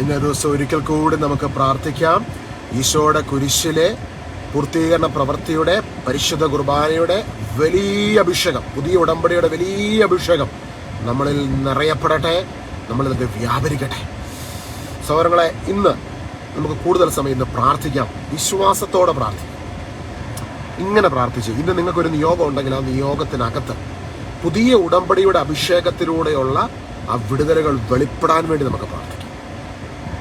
ഇന്ന ദിവസം ഒരിക്കൽ കൂടി നമുക്ക് പ്രാർത്ഥിക്കാം. ഈശോയുടെ കുരിശിലെ പൂർത്തീകരണ പ്രവൃത്തിയുടെ പരിശുദ്ധ കുർബാനയുടെ വലിയ അഭിഷേകം പുതിയ ഉടമ്പടിയുടെ വലിയ അഭിഷേകം നമ്മളിൽ നിറയപ്പെടട്ടെ നമ്മളിത് വ്യാപരിക്കട്ടെ. സൗരങ്ങളെ ഇന്ന് നമുക്ക് കൂടുതൽ സമയം ഇന്ന് പ്രാർത്ഥിക്കാം. വിശ്വാസത്തോടെ പ്രാർത്ഥിക്കാം. ഇങ്ങനെ പ്രാർത്ഥിച്ചു ഇന്ന് നിങ്ങൾക്കൊരു നിയോഗം ഉണ്ടെങ്കിൽ ആ നിയോഗത്തിനകത്ത് പുതിയ ഉടമ്പടിയുടെ അഭിഷേകത്തിലൂടെയുള്ള ആ വിടുതലുകൾ വെളിപ്പെടാൻ വേണ്ടി നമുക്ക് പ്രാർത്ഥിക്കാം.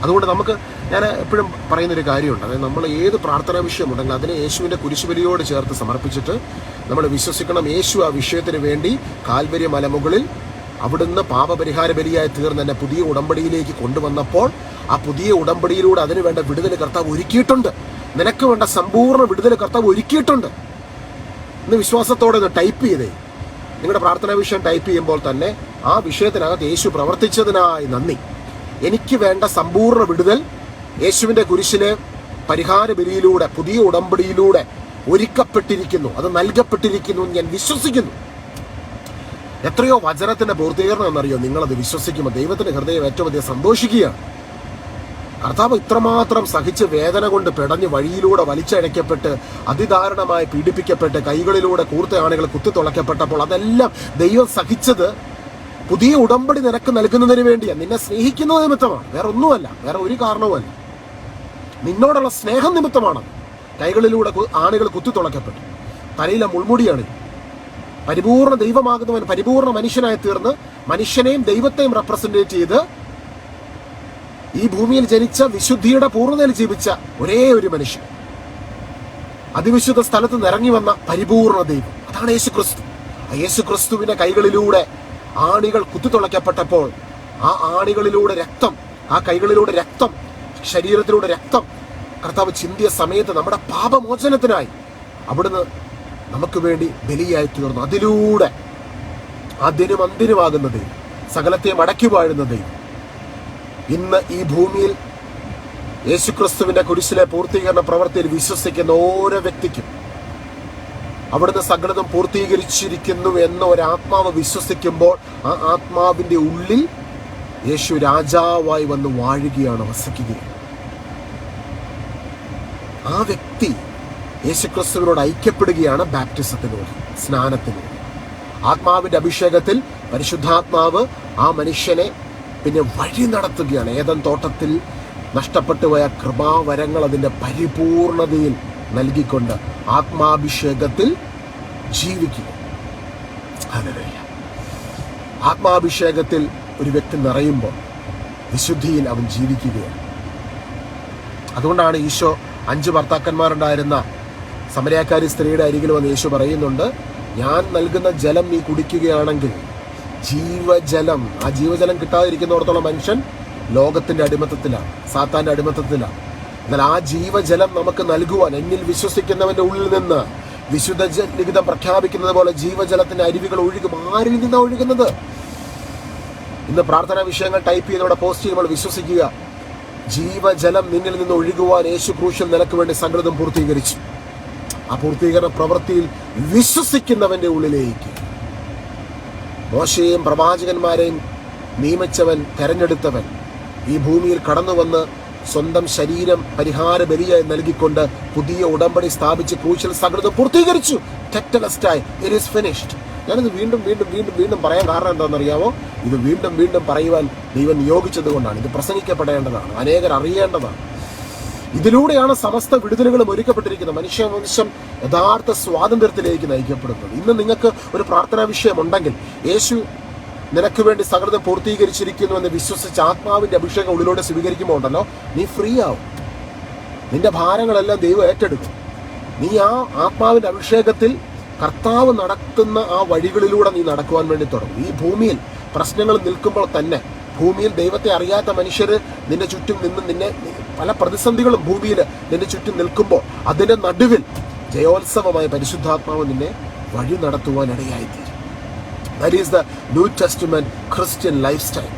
അതുകൊണ്ട് നമുക്ക് ഞാൻ എപ്പോഴും പറയുന്നൊരു കാര്യമുണ്ട്. അതായത് നമ്മൾ ഏത് പ്രാർത്ഥനാ വിഷയമുണ്ടെങ്കിൽ അതിനെ യേശുവിന്റെ കുരിശുബലിയോട് ചേർത്ത് സമർപ്പിച്ചിട്ട് നമ്മൾ വിശ്വസിക്കണം യേശു ആ വിഷയത്തിന് വേണ്ടി കാൽവരി മലമുകളിൽ അവിടുന്ന് പാപപരിഹാര ബലിയായി തീർന്ന് എന്നെ പുതിയ ഉടമ്പടിയിലേക്ക് കൊണ്ടുവന്നപ്പോൾ ആ പുതിയ ഉടമ്പടിയിലൂടെ അതിനു വേണ്ട വിടുതൽ കർത്താവ് ഒരുക്കിയിട്ടുണ്ട്. നിനക്ക് വേണ്ട സമ്പൂർണ വിടുതൽ കർത്താവ് ഒരുക്കിയിട്ടുണ്ട്. ഇന്ന് വിശ്വാസത്തോടെ ഒന്ന് ടൈപ്പ് ചെയ്തേ. നിങ്ങളുടെ പ്രാർത്ഥനാ വിഷയം ടൈപ്പ് ചെയ്യുമ്പോൾ തന്നെ ആ വിഷയത്തിനകത്ത് യേശു പ്രവർത്തിച്ചതിനായി നന്ദി. എനിക്ക് വേണ്ട സമ്പൂർണ വിടുതൽ യേശുവിന്റെ കുരിശിലെ പരിഹാര ബലിയിലൂടെ പുതിയ ഉടമ്പടിയിലൂടെ ഒരുക്കപ്പെട്ടിരിക്കുന്നു. അത് നൽകപ്പെട്ടിരിക്കുന്നു ഞാൻ വിശ്വസിക്കുന്നു. എത്രയോ വചനത്തിന്റെ പൂർത്തീകരണം എന്നറിയോ? നിങ്ങളത് വിശ്വസിക്കുമ്പോൾ ദൈവത്തിന്റെ ഹൃദയം ഏറ്റവും അധികം സന്തോഷിക്കുകയാണ്. കർത്താവ് ഇത്രമാത്രം സഹിച്ച് വേദന കൊണ്ട് പിടഞ്ഞ് വഴിയിലൂടെ വലിച്ചഴയ്ക്കപ്പെട്ട് അതിദാരുണമായി പീഡിപ്പിക്കപ്പെട്ട് കൈകളിലൂടെ കൂർത്ത ആണികൾ കുത്തിത്തുളയ്ക്കപ്പെട്ടപ്പോൾ അതെല്ലാം ദൈവം സഹിച്ചത് പുതിയ ഉടമ്പടി നിനക്ക് നൽകുന്നതിന് വേണ്ടിയാണ് നിന്നെ സ്നേഹിക്കുന്നത് നിമിത്തമാണ്. വേറെ ഒന്നുമല്ല വേറെ ഒരു കാരണവുമല്ല. നിന്നോടുള്ള സ്നേഹം നിമിത്തമാണ് കൈകളിലൂടെ ആണുകൾ ആണികൾ കുത്തിത്തുളയ്ക്കപ്പെട്ടു തലയിലെ മുൾമുടിയാണ് പരിപൂർണ ദൈവമാകുന്നവൻ പരിപൂർണ മനുഷ്യനായി തീർന്ന് മനുഷ്യനെയും ദൈവത്തെയും റെപ്രസെന്റേറ്റ് ചെയ്ത് ഈ ഭൂമിയിൽ ജനിച്ച വിശുദ്ധിയുടെ പൂർണതയിൽ ജീവിച്ച ഒരേ ഒരു മനുഷ്യൻ. അതിവിശുദ്ധ സ്ഥലത്ത് നിറങ്ങി വന്ന പരിപൂർണ ദൈവം. അതാണ് യേശു ക്രിസ്തു ആ യേശു ക്രിസ്തുവിന്റെ കൈകളിലൂടെ ആണികൾ കുത്തിത്തുളയ്ക്കപ്പെട്ടപ്പോൾ ആ ആണികളിലൂടെ രക്തം ആ കൈകളിലൂടെ രക്തം ശരീരത്തിലൂടെ രക്തം കർത്താവ് ചിന്തിയ സമയത്ത് നമ്മുടെ പാപമോചനത്തിനായി അവിടുന്ന് നമുക്ക് വേണ്ടി ബലിയായി തീർന്നു. അതിലൂടെ അതിനും അന്തിനുമാകുന്ന ദൈവം സകലത്തെയും അടക്കി വാഴുന്ന ദൈവം ഇന്ന് ഈ ഭൂമിയിൽ യേശുക്രിസ്തുവിന്റെ കുരിശിലെ പൂർത്തീകരണ പ്രവർത്തിയിൽ വിശ്വസിക്കുന്ന ഓരോ വ്യക്തിക്കും അവിടുന്ന് സകലതും പൂർത്തീകരിച്ചിരിക്കുന്നു എന്ന് ഒരാത്മാവ് വിശ്വസിക്കുമ്പോൾ ആ ആത്മാവിന്റെ ഉള്ളിൽ യേശു രാജാവായി വന്ന് വാഴുകയാണ് വസിക്കുകയാണ് ആ വ്യക്തി യേശുക്രിസ്തുവിനോട് ഐക്യപ്പെടുകയാണ് ബാപ്റ്റിസത്തിലൂടെ സ്നാനത്തിലൂടെ ആത്മാവിന്റെ അഭിഷേകത്തിൽ പരിശുദ്ധാത്മാവ് ആ മനുഷ്യനെ പിന്നെ വഴി നടത്തുകയാണ്. ഏതൻ തോട്ടത്തിൽ നഷ്ടപ്പെട്ടു പോയ കൃപാവരങ്ങൾ അതിന്റെ പരിപൂർണതയിൽ നൽകിക്കൊണ്ട് ആത്മാഭിഷേകത്തിൽ ജീവിക്കുക. ആത്മാഭിഷേകത്തിൽ ഒരു വ്യക്തി നിറയുമ്പോൾ വിശുദ്ധിയിൽ അവൻ ജീവിക്കുകയാണ്. അതുകൊണ്ടാണ് ഈശോ അഞ്ച് ഭർത്താക്കന്മാരുണ്ടായിരുന്ന സമരക്കാരി സ്ത്രീയുടെ അരികിൽ വന്ന് യേശു പറയുന്നുണ്ട് ഞാൻ നൽകുന്ന ജലം നീ കുടിക്കുകയാണെങ്കിൽ ജീവജലം ആ ജീവജലം കിട്ടാതിരിക്കുന്നിടത്തോളം മനുഷ്യൻ ലോകത്തിന്റെ അടിമത്തത്തിലാണ് സാത്താന്റെ അടിമത്തത്തിലാണ്. എന്നാൽ ആ ജീവജലം നമുക്ക് നൽകുവാൻ എന്നിൽ വിശ്വസിക്കുന്നവന്റെ ഉള്ളിൽ നിന്ന് വിശുദ്ധ ലിഖിതം പ്രഖ്യാപിക്കുന്നത് പോലെ ജീവജലത്തിന്റെ അരുവികൾ ഒഴുകും. ആരിൽ നിന്നാണ് ഒഴുകുന്നത്? ഇന്ന് പ്രാർത്ഥനാ വിഷയങ്ങൾ ടൈപ്പ് ചെയ്തവിടെ പോസ്റ്റ് ചെയ്യുമ്പോൾ വിശ്വസിക്കുക. ജീവജലം നിന്നിൽ നിന്ന് ഒഴുകുവാൻ യേശു ക്രൂശൻ നിനക്ക് വേണ്ടി സകലതും പൂർത്തീകരിച്ചു. ആ പൂർത്തീകരണ പ്രവൃത്തിയിൽ വിശ്വസിക്കുന്നവന്റെ ഉള്ളിലേക്ക്. മോശയെയും പ്രവാചകന്മാരെയും നിയമിച്ചവൻ തെരഞ്ഞെടുത്തവൻ ഈ ഭൂമിയിൽ കടന്നു വന്ന് സ്വന്തം ശരീരം പരിഹാര ബലിയായി നൽകിക്കൊണ്ട് പുതിയ ഉടമ്പടി സ്ഥാപിച്ച് ക്രൂശൽ സകൃതം പൂർത്തീകരിച്ചു. ടെറ്റലസ്റ്റായി ഇറ്റ് ഈസ് ഫിനിഷ്ഡ് ഞാനിത് വീണ്ടും വീണ്ടും വീണ്ടും വീണ്ടും പറയാൻ കാരണം എന്താണെന്നറിയാമോ ഇത് വീണ്ടും വീണ്ടും പറയുവാൻ ദൈവം നിയോഗിച്ചത് കൊണ്ടാണ്. ഇത് പ്രസംഗിക്കപ്പെടേണ്ടതാണ്. അനേകർ അറിയേണ്ടതാണ്. ഇതിലൂടെയാണ് സമസ്ത വിടുതലുകളും ഒരുക്കപ്പെട്ടിരിക്കുന്നത്. മനുഷ്യവംശം യഥാർത്ഥ സ്വാതന്ത്ര്യത്തിലേക്ക് നയിക്കപ്പെടുന്നത്. ഇന്ന് നിങ്ങൾക്ക് ഒരു പ്രാർത്ഥനാ വിഷയമുണ്ടെങ്കിൽ യേശു നിനക്ക് വേണ്ടി സകൃതം പൂർത്തീകരിച്ചിരിക്കുന്നു എന്ന് വിശ്വസിച്ച് ആത്മാവിന്റെ അഭിഷേകം ഉള്ളിലൂടെ സ്വീകരിക്കുമ്പോൾ ഉണ്ടല്ലോ നീ ഫ്രീ ആവും. നിന്റെ ഭാരങ്ങളെല്ലാം ദൈവം ഏറ്റെടുക്കും. നീ ആ ആത്മാവിന്റെ അഭിഷേകത്തിൽ കർത്താവ് നടക്കുന്ന ആ വഴികളിലൂടെ നീ നടക്കുവാൻ വേണ്ടി തുടങ്ങും. ഈ ഭൂമിയിൽ പ്രശ്നങ്ങൾ നിൽക്കുമ്പോൾ തന്നെ ഭൂമിയിൽ ദൈവത്തെ അറിയാത്ത മനുഷ്യർ നിന്റെ ചുറ്റും നിന്ന് നിന്നെ പല പ്രതിസന്ധികളും ഭൂമിയിൽ നിന്റെ ചുറ്റും നിൽക്കുമ്പോൾ അതിന്റെ നടുവിൽ ജയോത്സവമായ പരിശുദ്ധാത്മാവ് നിന്നെ വഴി നടത്തുവാൻ ഇടയായിത്തീരും that is the New Testament Christian life style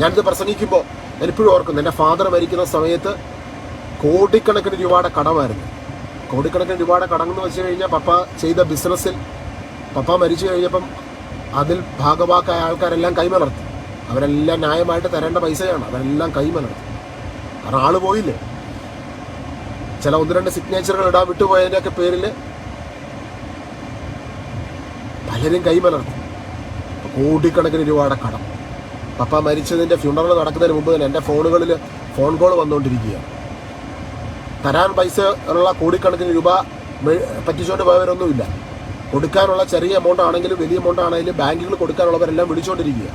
ഞാനിത് പ്രസംഗിക്കുമ്പോൾ ഞാൻ ഇപ്പോഴും ഓർക്കുന്നു എന്റെ ഫാദർ മരിക്കുന്ന സമയത്ത് കോടിക്കണക്കിന് രൂപയുടെ കടമായിരുന്നു. കോടിക്കണക്കിന് രൂപയുടെ കടമെന്ന് വെച്ച് കഴിഞ്ഞാൽ പപ്പ ചെയ്ത ബിസിനസ്സിൽ പപ്പ മരിച്ചു കഴിഞ്ഞപ്പം അതിൽ ഭാഗവാക്കായ ആൾക്കാരെല്ലാം കൈമലർത്തി. അവരെല്ലാം ന്യായമായിട്ട് തരേണ്ട പൈസയാണ് അവരെല്ലാം കൈമലർത്തി. കാരണം ആൾ പോയില്ലേ? ചില ഒന്ന് രണ്ട് സിഗ്നേച്ചറുകൾ ഇടാൻ വിട്ടുപോയതിന്റെയൊക്കെ പേരിൽ പലരും കൈമലർത്തി. കോടിക്കണക്കിന് രൂപയുടെ കടം. പപ്പ മരിച്ചതിന്റെ ഫ്യൂണറൽ നടക്കുന്നതിന് മുമ്പ് തന്നെ എന്റെ ഫോണുകളിൽ ഫോൺ കോൾ വന്നുകൊണ്ടിരിക്കുകയാണ്. തരാൻ പൈസ ഉള്ള കോടിക്കണക്കിന് രൂപ പറ്റിച്ചുകൊണ്ട് പോയവരൊന്നുമില്ല. കൊടുക്കാനുള്ള ചെറിയ എമൗണ്ട് ആണെങ്കിലും വലിയ എമൗണ്ട് ആണെങ്കിലും ബാങ്കുകൾ കൊടുക്കാനുള്ളവരെല്ലാം വിളിച്ചുകൊണ്ടിരിക്കുക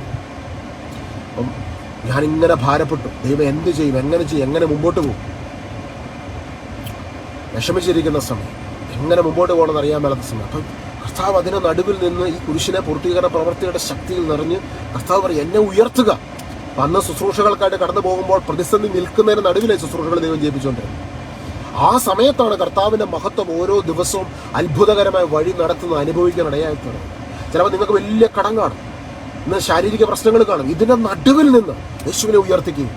അപ്പം ഞാനിങ്ങനെ ഭാരപ്പെട്ടു. ദൈവം എന്ത് ചെയ്യും? എങ്ങനെ ചെയ്യും? എങ്ങനെ മുമ്പോട്ട് പോകും? വിഷമിച്ചിരിക്കുന്ന സമയം. എങ്ങനെ മുമ്പോട്ട് പോകണമെന്ന് അറിയാൻ മേലാത്ത സമയം. അപ്പം കർത്താവ് അതിനെ നടുവിൽ നിന്ന് ഈ കുരിശിനെ പൂർത്തീകരണ പ്രവൃത്തിയുടെ ശക്തിയിൽ നിറഞ്ഞ് കർത്താവ് പറയും എന്നെ ഉയർത്തുക. വന്ന ശുശ്രൂഷകൾക്കായിട്ട് കടന്നു പോകുമ്പോൾ പ്രതിസന്ധി നിൽക്കുന്നതിന് നടുവിലെ ശുശ്രൂഷകൾ ദൈവം ജയിപ്പിച്ചുകൊണ്ടിരുന്നത് ആ സമയത്താണ് കർത്താവിന്റെ മഹത്വം ഓരോ ദിവസവും അത്ഭുതകരമായ വഴി നടത്തുന്നത് അനുഭവിക്കാൻ ഇടയായിട്ട് ചിലപ്പോൾ നിങ്ങൾക്ക് വലിയ കടം കാണും ഇന്ന് ശാരീരിക പ്രശ്നങ്ങൾ കാണും. ഇതിന്റെ നടുവിൽ നിന്ന് യേശുവിനെ ഉയർത്തിക്കുകയും.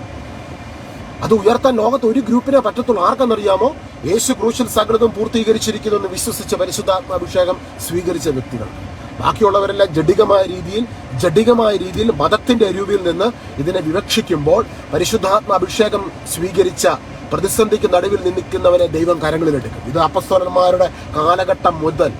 അത് ഉയർത്താൻ ലോകത്ത് ഒരു ഗ്രൂപ്പിനെ പറ്റത്തുള്ളൂ. ആർക്കെന്നറിയാമോ? യേശു ക്രൂശിൽ സകലതും പൂർത്തീകരിച്ചിരിക്കുന്നു എന്ന് വിശ്വസിച്ച പരിശുദ്ധാത്മാഭിഷേകം സ്വീകരിച്ച വ്യക്തികൾ. ബാക്കിയുള്ളവരെല്ലാം ജഡികമായ രീതിയിൽ ജഡികമായ രീതിയിൽ മതത്തിന്റെ അരൂപിൽ നിന്ന് ഇതിനെ വിവക്ഷിക്കുമ്പോൾ പരിശുദ്ധാത്മാഭിഷേകം സ്വീകരിച്ച പ്രതിസന്ധിക്ക് നടുവിൽ നിന്നിക്കുന്നവരെ ദൈവം കരങ്ങളിലെടുക്കും. ഇത് അപ്പസ്തോലന്മാരുടെ കാലഘട്ടം മുതൽ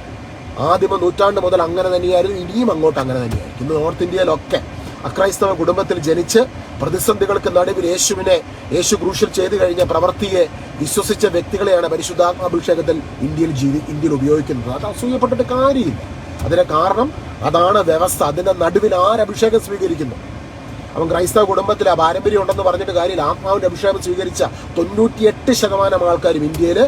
ആദിമ നൂറ്റാണ്ട് മുതൽ അങ്ങനെ തന്നെയായിരുന്നു ഇനിയും അങ്ങോട്ട് അങ്ങനെ തന്നെയായിരിക്കും. ഇന്ന് നോർത്ത് ഇന്ത്യയിലൊക്കെ അക്രൈസ്തവ കുടുംബത്തിൽ ജനിച്ച് പ്രതിസന്ധികൾക്ക് നടുവിൽ യേശുവിനെ യേശു ക്രൂശിൽ ചെയ്തു കഴിഞ്ഞ പ്രവൃത്തിയെ വിശ്വസിച്ച വ്യക്തികളെയാണ് പരിശുദ്ധാത്മാഭിഷേകത്തിൽ ഇന്ത്യയിൽ ജീവി ഇന്ത്യയിൽ ഉപയോഗിക്കുന്നത്. അത് അസൂയപ്പെട്ടിട്ട് കാര്യമില്ല. അതിന് കാരണം അതാണ് വ്യവസ്ഥ. അതിന്റെ നടുവിൽ ആരഭിഷേകം സ്വീകരിക്കുന്നു? അവൻ ക്രൈസ്തവ കുടുംബത്തിൽ ആ പാരമ്പര്യം ഉണ്ടെന്ന് പറഞ്ഞിട്ട് കാര്യമില്ല. ആത്മാവിന്റെ അഭിഷേകം സ്വീകരിച്ച തൊണ്ണൂറ്റിയെട്ട് ശതമാനം ആൾക്കാരും ഇന്ത്യയിൽ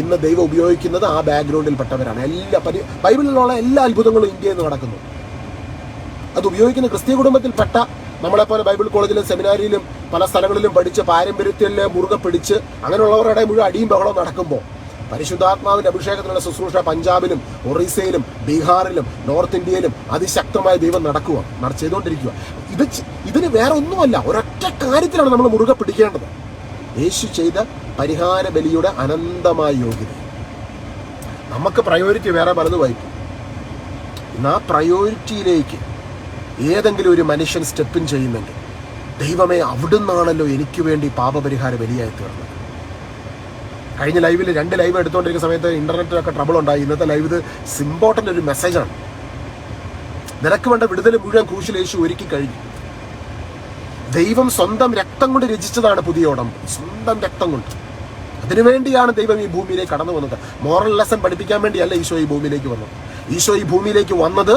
ഇന്ന് ദൈവം ഉപയോഗിക്കുന്നത് ആ ബാക്ക്ഗ്രൗണ്ടിൽപ്പെട്ടവരാണ് എല്ലാ പരി ബൈബിളിലുള്ള എല്ലാ അത്ഭുതങ്ങളും ഇന്ത്യയിൽ നിന്ന് നടക്കുന്നു. അത് ഉപയോഗിക്കുന്ന ക്രിസ്തീയ കുടുംബത്തിൽപ്പെട്ട നമ്മളെപ്പോലെ ബൈബിൾ കോളേജിലും സെമിനാരിയിലും പല സ്ഥലങ്ങളിലും പഠിച്ച് പാരമ്പര്യത്തിൽ മുറുകെ പിടിച്ച് അങ്ങനെയുള്ളവരുടെ മുഴുവൻ അടിയും ബഹളവും നടക്കുമ്പോൾ പരിശുദ്ധാത്മാവിന്റെ അഭിഷേകത്തിനുള്ള ശുശ്രൂഷ പഞ്ചാബിലും ഒറീസയിലും ബീഹാറിലും നോർത്ത് ഇന്ത്യയിലും അതിശക്തമായ ദൈവം നടക്കുക നട ചെയ്തുകൊണ്ടിരിക്കുക. ഇത് ഇതിന് വേറെ ഒന്നുമല്ല ഒരൊറ്റ കാര്യത്തിലാണ് നമ്മൾ മുറുകെ പിടിക്കേണ്ടത്. യേശു ചെയ്ത പരിഹാര ബലിയുടെ അനന്തമായ യോഗ്യത. നമുക്ക് പ്രയോറിറ്റി വേറെ പലതുമായിരിക്കും ഇന്ന് ആ പ്രയോറിറ്റിയിലേക്ക് ഏതെങ്കിലും ഒരു മനുഷ്യൻ സ്റ്റെപ്പിൻ ചെയ്യുന്നെങ്കിൽ ദൈവമേ അവിടുന്നാണല്ലോ എനിക്ക് വേണ്ടി പാപപരിഹാര ബലിയായി തീർന്നത്. കഴിഞ്ഞ ലൈവിൽ രണ്ട് ലൈവ് എടുത്തുകൊണ്ടിരിക്കുന്ന സമയത്ത് ഇന്റർനെറ്റിലൊക്കെ ട്രബിൾ ഉണ്ടായി ഇന്നത്തെ ലൈവ് ഇത് ഇമ്പോർട്ടന്റ് ഒരു മെസ്സേജാണ്. നിനക്ക് വേണ്ട വിടുതൽ മുഴുവൻ ക്രൂശിൽ യേശു ഒരുക്കി കഴിഞ്ഞു. ദൈവം സ്വന്തം രക്തം കൊണ്ട് രചിച്ചതാണ് പുതിയ ഉടമ്പ്. സ്വന്തം രക്തം കൊണ്ട്. അതിനുവേണ്ടിയാണ് ദൈവം ഈ ഭൂമിയിലേക്ക് കടന്നു വന്നത്. മോറൽ ലെസൺ പഠിപ്പിക്കാൻ വേണ്ടിയല്ല ഈശോ ഈ ഭൂമിയിലേക്ക് വന്നത്. ഈശോ ഈ ഭൂമിയിലേക്ക് വന്നത്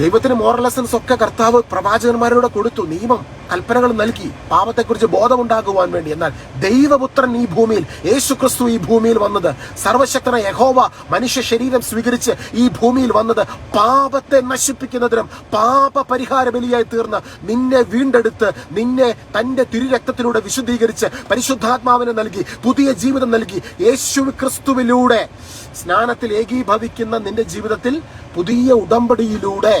ദൈവത്തിന് മോറൽ ലെസൺസ് ഒക്കെ കർത്താവ് പ്രവാചകന്മാരോട് കൊടുത്തു നിയമം. കൽപ്പനകൾ നൽകി പാപത്തെക്കുറിച്ച് ബോധമുണ്ടാക്കുവാൻ വേണ്ടി. എന്നാൽ ദൈവപുത്രൻ ഈ ഭൂമിയിൽ യേശു ക്രിസ്തു ഈ ഭൂമിയിൽ വന്നത് സർവശക്തന യഹോവ മനുഷ്യ ശരീരം സ്വീകരിച്ച് ഈ ഭൂമിയിൽ വന്നത് പാപത്തെ നശിപ്പിക്കുന്നതിനും പാപ പരിഹാര ബലിയായി തീർന്ന് നിന്നെ വീണ്ടെടുത്ത് നിന്നെ തന്റെ തിരുരക്തത്തിലൂടെ വിശുദ്ധീകരിച്ച് പരിശുദ്ധാത്മാവിനെ നൽകി പുതിയ ജീവിതം നൽകി യേശു ക്രിസ്തുവിലൂടെ സ്നാനത്തിൽ ഏകീഭവിക്കുന്ന നിന്റെ ജീവിതത്തിൽ പുതിയ ഉടമ്പടിയിലൂടെ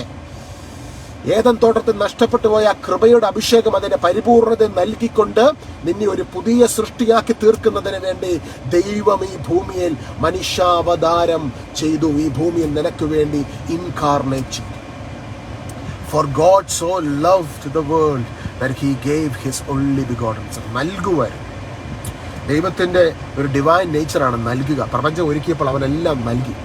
ഏതൻ തോട്ടത്തിൽ നഷ്ടപ്പെട്ടു പോയ കൃപയുടെ അഭിഷേകം അതിന്റെ പരിപൂർണത നൽകിക്കൊണ്ട് നിന്നെ ഒരു പുതിയ സൃഷ്ടിയാക്കി തീർക്കുന്നതിന് വേണ്ടി ദൈവം ഈ ഭൂമിയിൽ മനുഷ്യാവതാരം ചെയ്തു. ഈ ഭൂമിയിൽ നിനക്ക് വേണ്ടി incarnate for God so love to the world that he gave his only begotten നൽകുവാൻ. ദൈവത്തിന്റെ ഒരു ഡിവൈൻ നേച്ചറാണ് നൽകുക. പ്രപഞ്ചം ഒരുക്കിയപ്പോൾ അവനെല്ലാം നൽകി.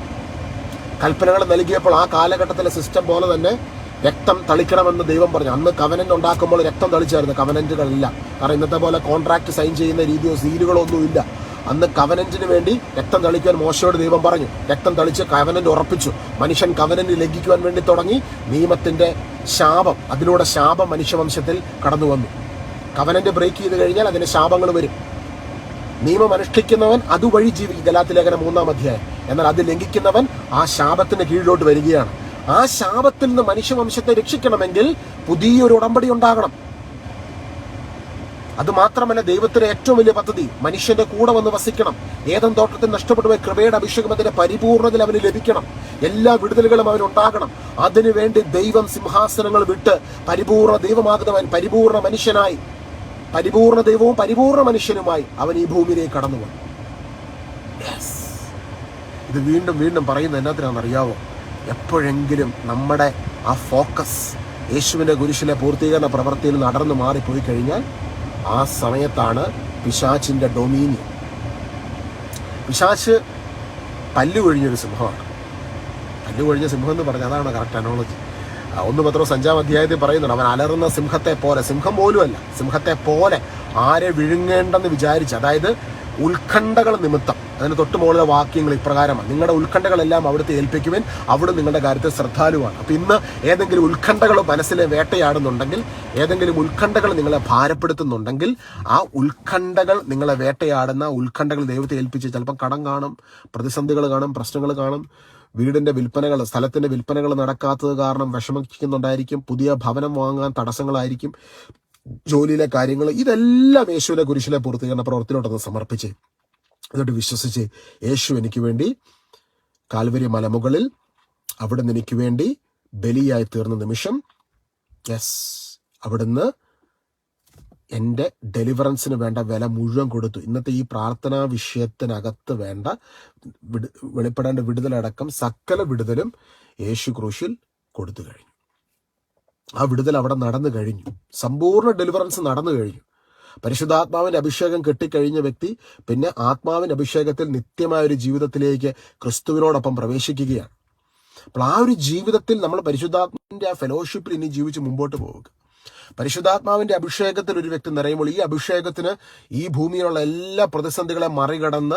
കൽപ്പനകൾ നൽകിയപ്പോൾ ആ കാലഘട്ടത്തിലെ സിസ്റ്റം പോലെ തന്നെ രക്തം തളിക്കണമെന്ന് ദൈവം പറഞ്ഞു. അന്ന് കവനന്റ് ഉണ്ടാക്കുമ്പോൾ രക്തം തളിച്ചായിരുന്നു. കവനന്റുകളില്ല കാരണം ഇന്നത്തെ പോലെ കോൺട്രാക്ട് സൈൻ ചെയ്യുന്ന രീതിയോ സീലുകളോ ഒന്നുമില്ല അന്ന് കവനന്റിന് വേണ്ടി രക്തം തളിക്കാൻ മോശയോട് ദൈവം പറഞ്ഞു. രക്തം തളിച്ച് കവനന്റ് ഉറപ്പിച്ചു. മനുഷ്യൻ കവനന്റ് ലംഘിക്കുവാൻ വേണ്ടി തുടങ്ങി. നിയമത്തിന്റെ ശാപം അതിലൂടെ ശാപം മനുഷ്യവംശത്തിൽ കടന്നു വന്നു. കവനന്റ് ബ്രേക്ക് ചെയ്ത് കഴിഞ്ഞാൽ അതിന് ശാപങ്ങൾ വരും. നിയമം അനുഷ്ഠിക്കുന്നവൻ അതുവഴി ജീവിക്കും. ഗലാത്തിലേഖനം മൂന്നാം അധ്യായം. എന്നാൽ അത് ലംഘിക്കുന്നവൻ ആ ശാപത്തിന് കീഴിലോട്ട് വരികയാണ്. ആ ശാപത്തിൽ നിന്ന് മനുഷ്യവംശത്തെ രക്ഷിക്കണമെങ്കിൽ പുതിയൊരു ഉടമ്പടി ഉണ്ടാകണം. അത് മാത്രമല്ല ദൈവത്തിന്റെ ഏറ്റവും വലിയ പദ്ധതി മനുഷ്യന്റെ കൂടെ വന്ന് വസിക്കണം. ഏതും തോട്ടത്തിൽ നഷ്ടപ്പെട്ടു പോയ കൃപയുടെ അഭിഷേകം അതിന്റെ പരിപൂർണതയിൽ അവന് ലഭിക്കണം. എല്ലാ വിടുതലുകളും അവൻ ഉണ്ടാകണം. അതിനുവേണ്ടി ദൈവം സിംഹാസനങ്ങൾ വിട്ട് പരിപൂർണ ദൈവമാകുന്നവൻ പരിപൂർണ മനുഷ്യനായി പരിപൂർണ ദൈവവും പരിപൂർണ മനുഷ്യനുമായി അവൻ ഈ ഭൂമിയിലേക്ക് കടന്നു വന്നു. ഇത് വീണ്ടും വീണ്ടും പറയുന്നത് എന്നാത്തിനാണെന്ന് അറിയാവോ എപ്പോഴെങ്കിലും നമ്മുടെ ആ ഫോക്കസ് യേശുവിന്റെ കുരിശിലെ പൂർത്തീകരണ പ്രവൃത്തിയിൽ നടന്നു മാറിപ്പോയി കഴിഞ്ഞാൽ ആ സമയത്താണ് പിശാച്ചിന്റെ ഡൊമീനിയൻ. പിശാച്ച് പല്ലു കൊഴിഞ്ഞൊരു സിംഹമാണ്. പല്ലു കൊഴിഞ്ഞ സിംഹം എന്ന് പറഞ്ഞാൽ അതാണ് കറക്റ്റ് അനോളജി ഒന്ന് പത്രോ അഞ്ചാം അധ്യായത്തിൽ പറയുന്നുണ്ട് അവൻ അലറുന്ന സിംഹത്തെ പോലെ സിംഹം പോലുമല്ല സിംഹത്തെ പോലെ ആരെ വിഴുങ്ങേണ്ടെന്ന് വിചാരിച്ച് അതായത് ഉത്കണ്ഠകൾ നിമിത്തം. അതിന് തൊട്ട് മുകളിലെ വാക്യങ്ങൾ ഇപ്രകാരമാണ്. നിങ്ങളുടെ ഉത്കണ്ഠകളെല്ലാം അവിടുത്തെ ഏൽപ്പിക്കുവാൻ അവിടെ നിങ്ങളുടെ കാര്യത്തിൽ ശ്രദ്ധാലുവാണ്. അപ്പം ഇന്ന് ഏതെങ്കിലും ഉത്കണ്ഠകൾ മനസ്സിലെ വേട്ടയാടുന്നുണ്ടെങ്കിൽ ഏതെങ്കിലും ഉത്കണ്ഠകൾ നിങ്ങളെ ഭാരപ്പെടുത്തുന്നുണ്ടെങ്കിൽ ആ ഉത്കണ്ഠകൾ നിങ്ങളെ വേട്ടയാടുന്ന ഉത്കണ്ഠകൾ ദൈവത്തെ ഏൽപ്പിച്ച് ചിലപ്പം കടം കാണും പ്രതിസന്ധികൾ കാണും പ്രശ്നങ്ങൾ കാണും. വീടിന്റെ വിൽപ്പനകൾ സ്ഥലത്തിന്റെ വിൽപ്പനകൾ നടക്കാത്തത് കാരണം വിഷമിക്കുന്നുണ്ടായിരിക്കും. പുതിയ ഭവനം വാങ്ങാൻ തടസ്സങ്ങളായിരിക്കും. ജോലിയിലെ കാര്യങ്ങൾ ഇതെല്ലാം യേശുവിനെ കുരിശിലെ പൂർത്തീകരണ പ്രവർത്തിയിലോട്ടൊന്ന് സമർപ്പിച്ച് എന്നിട്ട് വിശ്വസിച്ച് യേശു എനിക്ക് വേണ്ടി കാൽവരി മലമുകളിൽ അവിടുന്ന് എനിക്ക് വേണ്ടി ബലിയായി തീർന്ന നിമിഷം യെസ് അവിടുന്ന് എന്റെ ഡെലിവറൻസിന് വേണ്ട വില മുഴുവൻ കൊടുത്തു. ഇന്നത്തെ ഈ പ്രാർത്ഥനാ വിഷയത്തിനകത്ത് വേണ്ട വിളിപ്പെടേണ്ട വിടുതലടക്കം സകല വിടുതലും യേശു ക്രൂശിൽ കൊടുത്തു കഴിഞ്ഞു. ആ വിടുതൽ അവിടെ നടന്നു കഴിഞ്ഞു. സമ്പൂർണ ഡെലിവറൻസ് നടന്നു കഴിഞ്ഞു. പരിശുദ്ധാത്മാവിന്റെ അഭിഷേകം കെട്ടിക്കഴിഞ്ഞ വ്യക്തി പിന്നെ ആത്മാവിന്റെ അഭിഷേകത്തിൽ നിത്യമായ ഒരു ജീവിതത്തിലേക്ക് ക്രിസ്തുവിനോടൊപ്പം പ്രവേശിക്കുകയാണ്. അപ്പോൾ ആ ഒരു ജീവിതത്തിൽ നമ്മൾ പരിശുദ്ധാത്മാവിന്റെ ആ ഫെലോഷിപ്പിൽ ഇനി ജീവിച്ച് മുമ്പോട്ട് പോവുക. പരിശുദ്ധാത്മാവിന്റെ അഭിഷേകത്തിൽ ഒരു വ്യക്തി നിറയുമ്പോൾ ഈ അഭിഷേകത്തിന് ഈ ഭൂമിയിലുള്ള എല്ലാ പ്രതിസന്ധികളെ മറികടന്ന്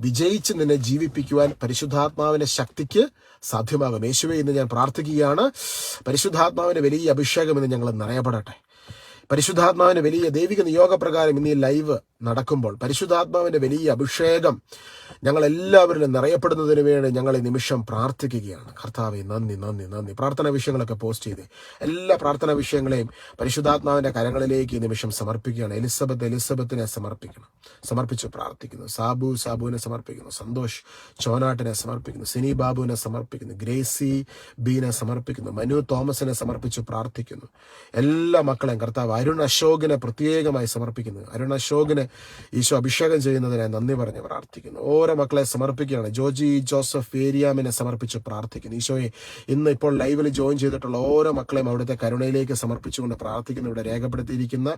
വിജയിച്ച് നിന്നെ ജീവിപ്പിക്കുവാൻ പരിശുദ്ധാത്മാവിന്റെ ശക്തിക്ക് സാധ്യമാകും. യേശുവെ ഇന്ന് ഞാൻ പ്രാർത്ഥിക്കുകയാണ്. പരിശുദ്ധാത്മാവിന്റെ വലിയ അഭിഷേകം ഇന്ന് ഞങ്ങൾ നിറയപ്പെടട്ടെ. പരിശുദ്ധാത്മാവിന്റെ വലിയ ദൈവിക നിയോഗപ്രകാരം ഇന്ന് ഈ ലൈവ് നടക്കുമ്പോൾ പരിശുദ്ധാത്മാവിന്റെ വലിയ അഭിഷേകം ഞങ്ങൾ എല്ലാവരിലും നിറയപ്പെടുന്നതിന് വേണ്ടി ഞങ്ങൾ ഈ നിമിഷം പ്രാർത്ഥിക്കുകയാണ്. കർത്താവെ നന്ദി നന്ദി നന്ദി. പ്രാർത്ഥനാ വിഷയങ്ങളൊക്കെ പോസ്റ്റ് ചെയ്ത്. എല്ലാ പ്രാർത്ഥനാ വിഷയങ്ങളെയും പരിശുദ്ധാത്മാവിന്റെ കരങ്ങളിലേക്ക് ഈ നിമിഷം സമർപ്പിക്കുകയാണ്. എലിസബത്ത് എലിസബത്തിനെ സമർപ്പിക്കണം. സമർപ്പിച്ച് പ്രാർത്ഥിക്കുന്നു. സാബു സാബുവിനെ സമർപ്പിക്കുന്നു. സന്തോഷ് ചോനാട്ടിനെ സമർപ്പിക്കുന്നു. സിനി ബാബുവിനെ സമർപ്പിക്കുന്നു. ഗ്രേസി ബീനെ സമർപ്പിക്കുന്നു. മനു തോമസിനെ സമർപ്പിച്ച് പ്രാർത്ഥിക്കുന്നു. എല്ലാ മക്കളെയും കർത്താവ് അരുൺ അശോകിനെ പ്രത്യേകമായി സമർപ്പിക്കുന്നു. അരുൺ അശോകിനെ ഈശോ അഭിഷേകം ചെയ്യുന്നതിനെ നന്ദി പറഞ്ഞ് പ്രാർത്ഥിക്കുന്നു. ഓരോ മക്കളെ സമർപ്പിക്കുകയാണ്. ജോജി ജോസഫ് ഏരിയാമിനെ സമർപ്പിച്ച് പ്രാർത്ഥിക്കുന്നു. ഈശോയെ ഇന്ന് ഇപ്പോൾ ലൈവിൽ ജോയിൻ ചെയ്തിട്ടുള്ള ഓരോ മക്കളെയും അവിടുത്തെ കരുണയിലേക്ക് സമർപ്പിച്ചുകൊണ്ട് പ്രാർത്ഥിക്കുന്നു. ഇവിടെ രേഖപ്പെടുത്തിയിരിക്കുന്ന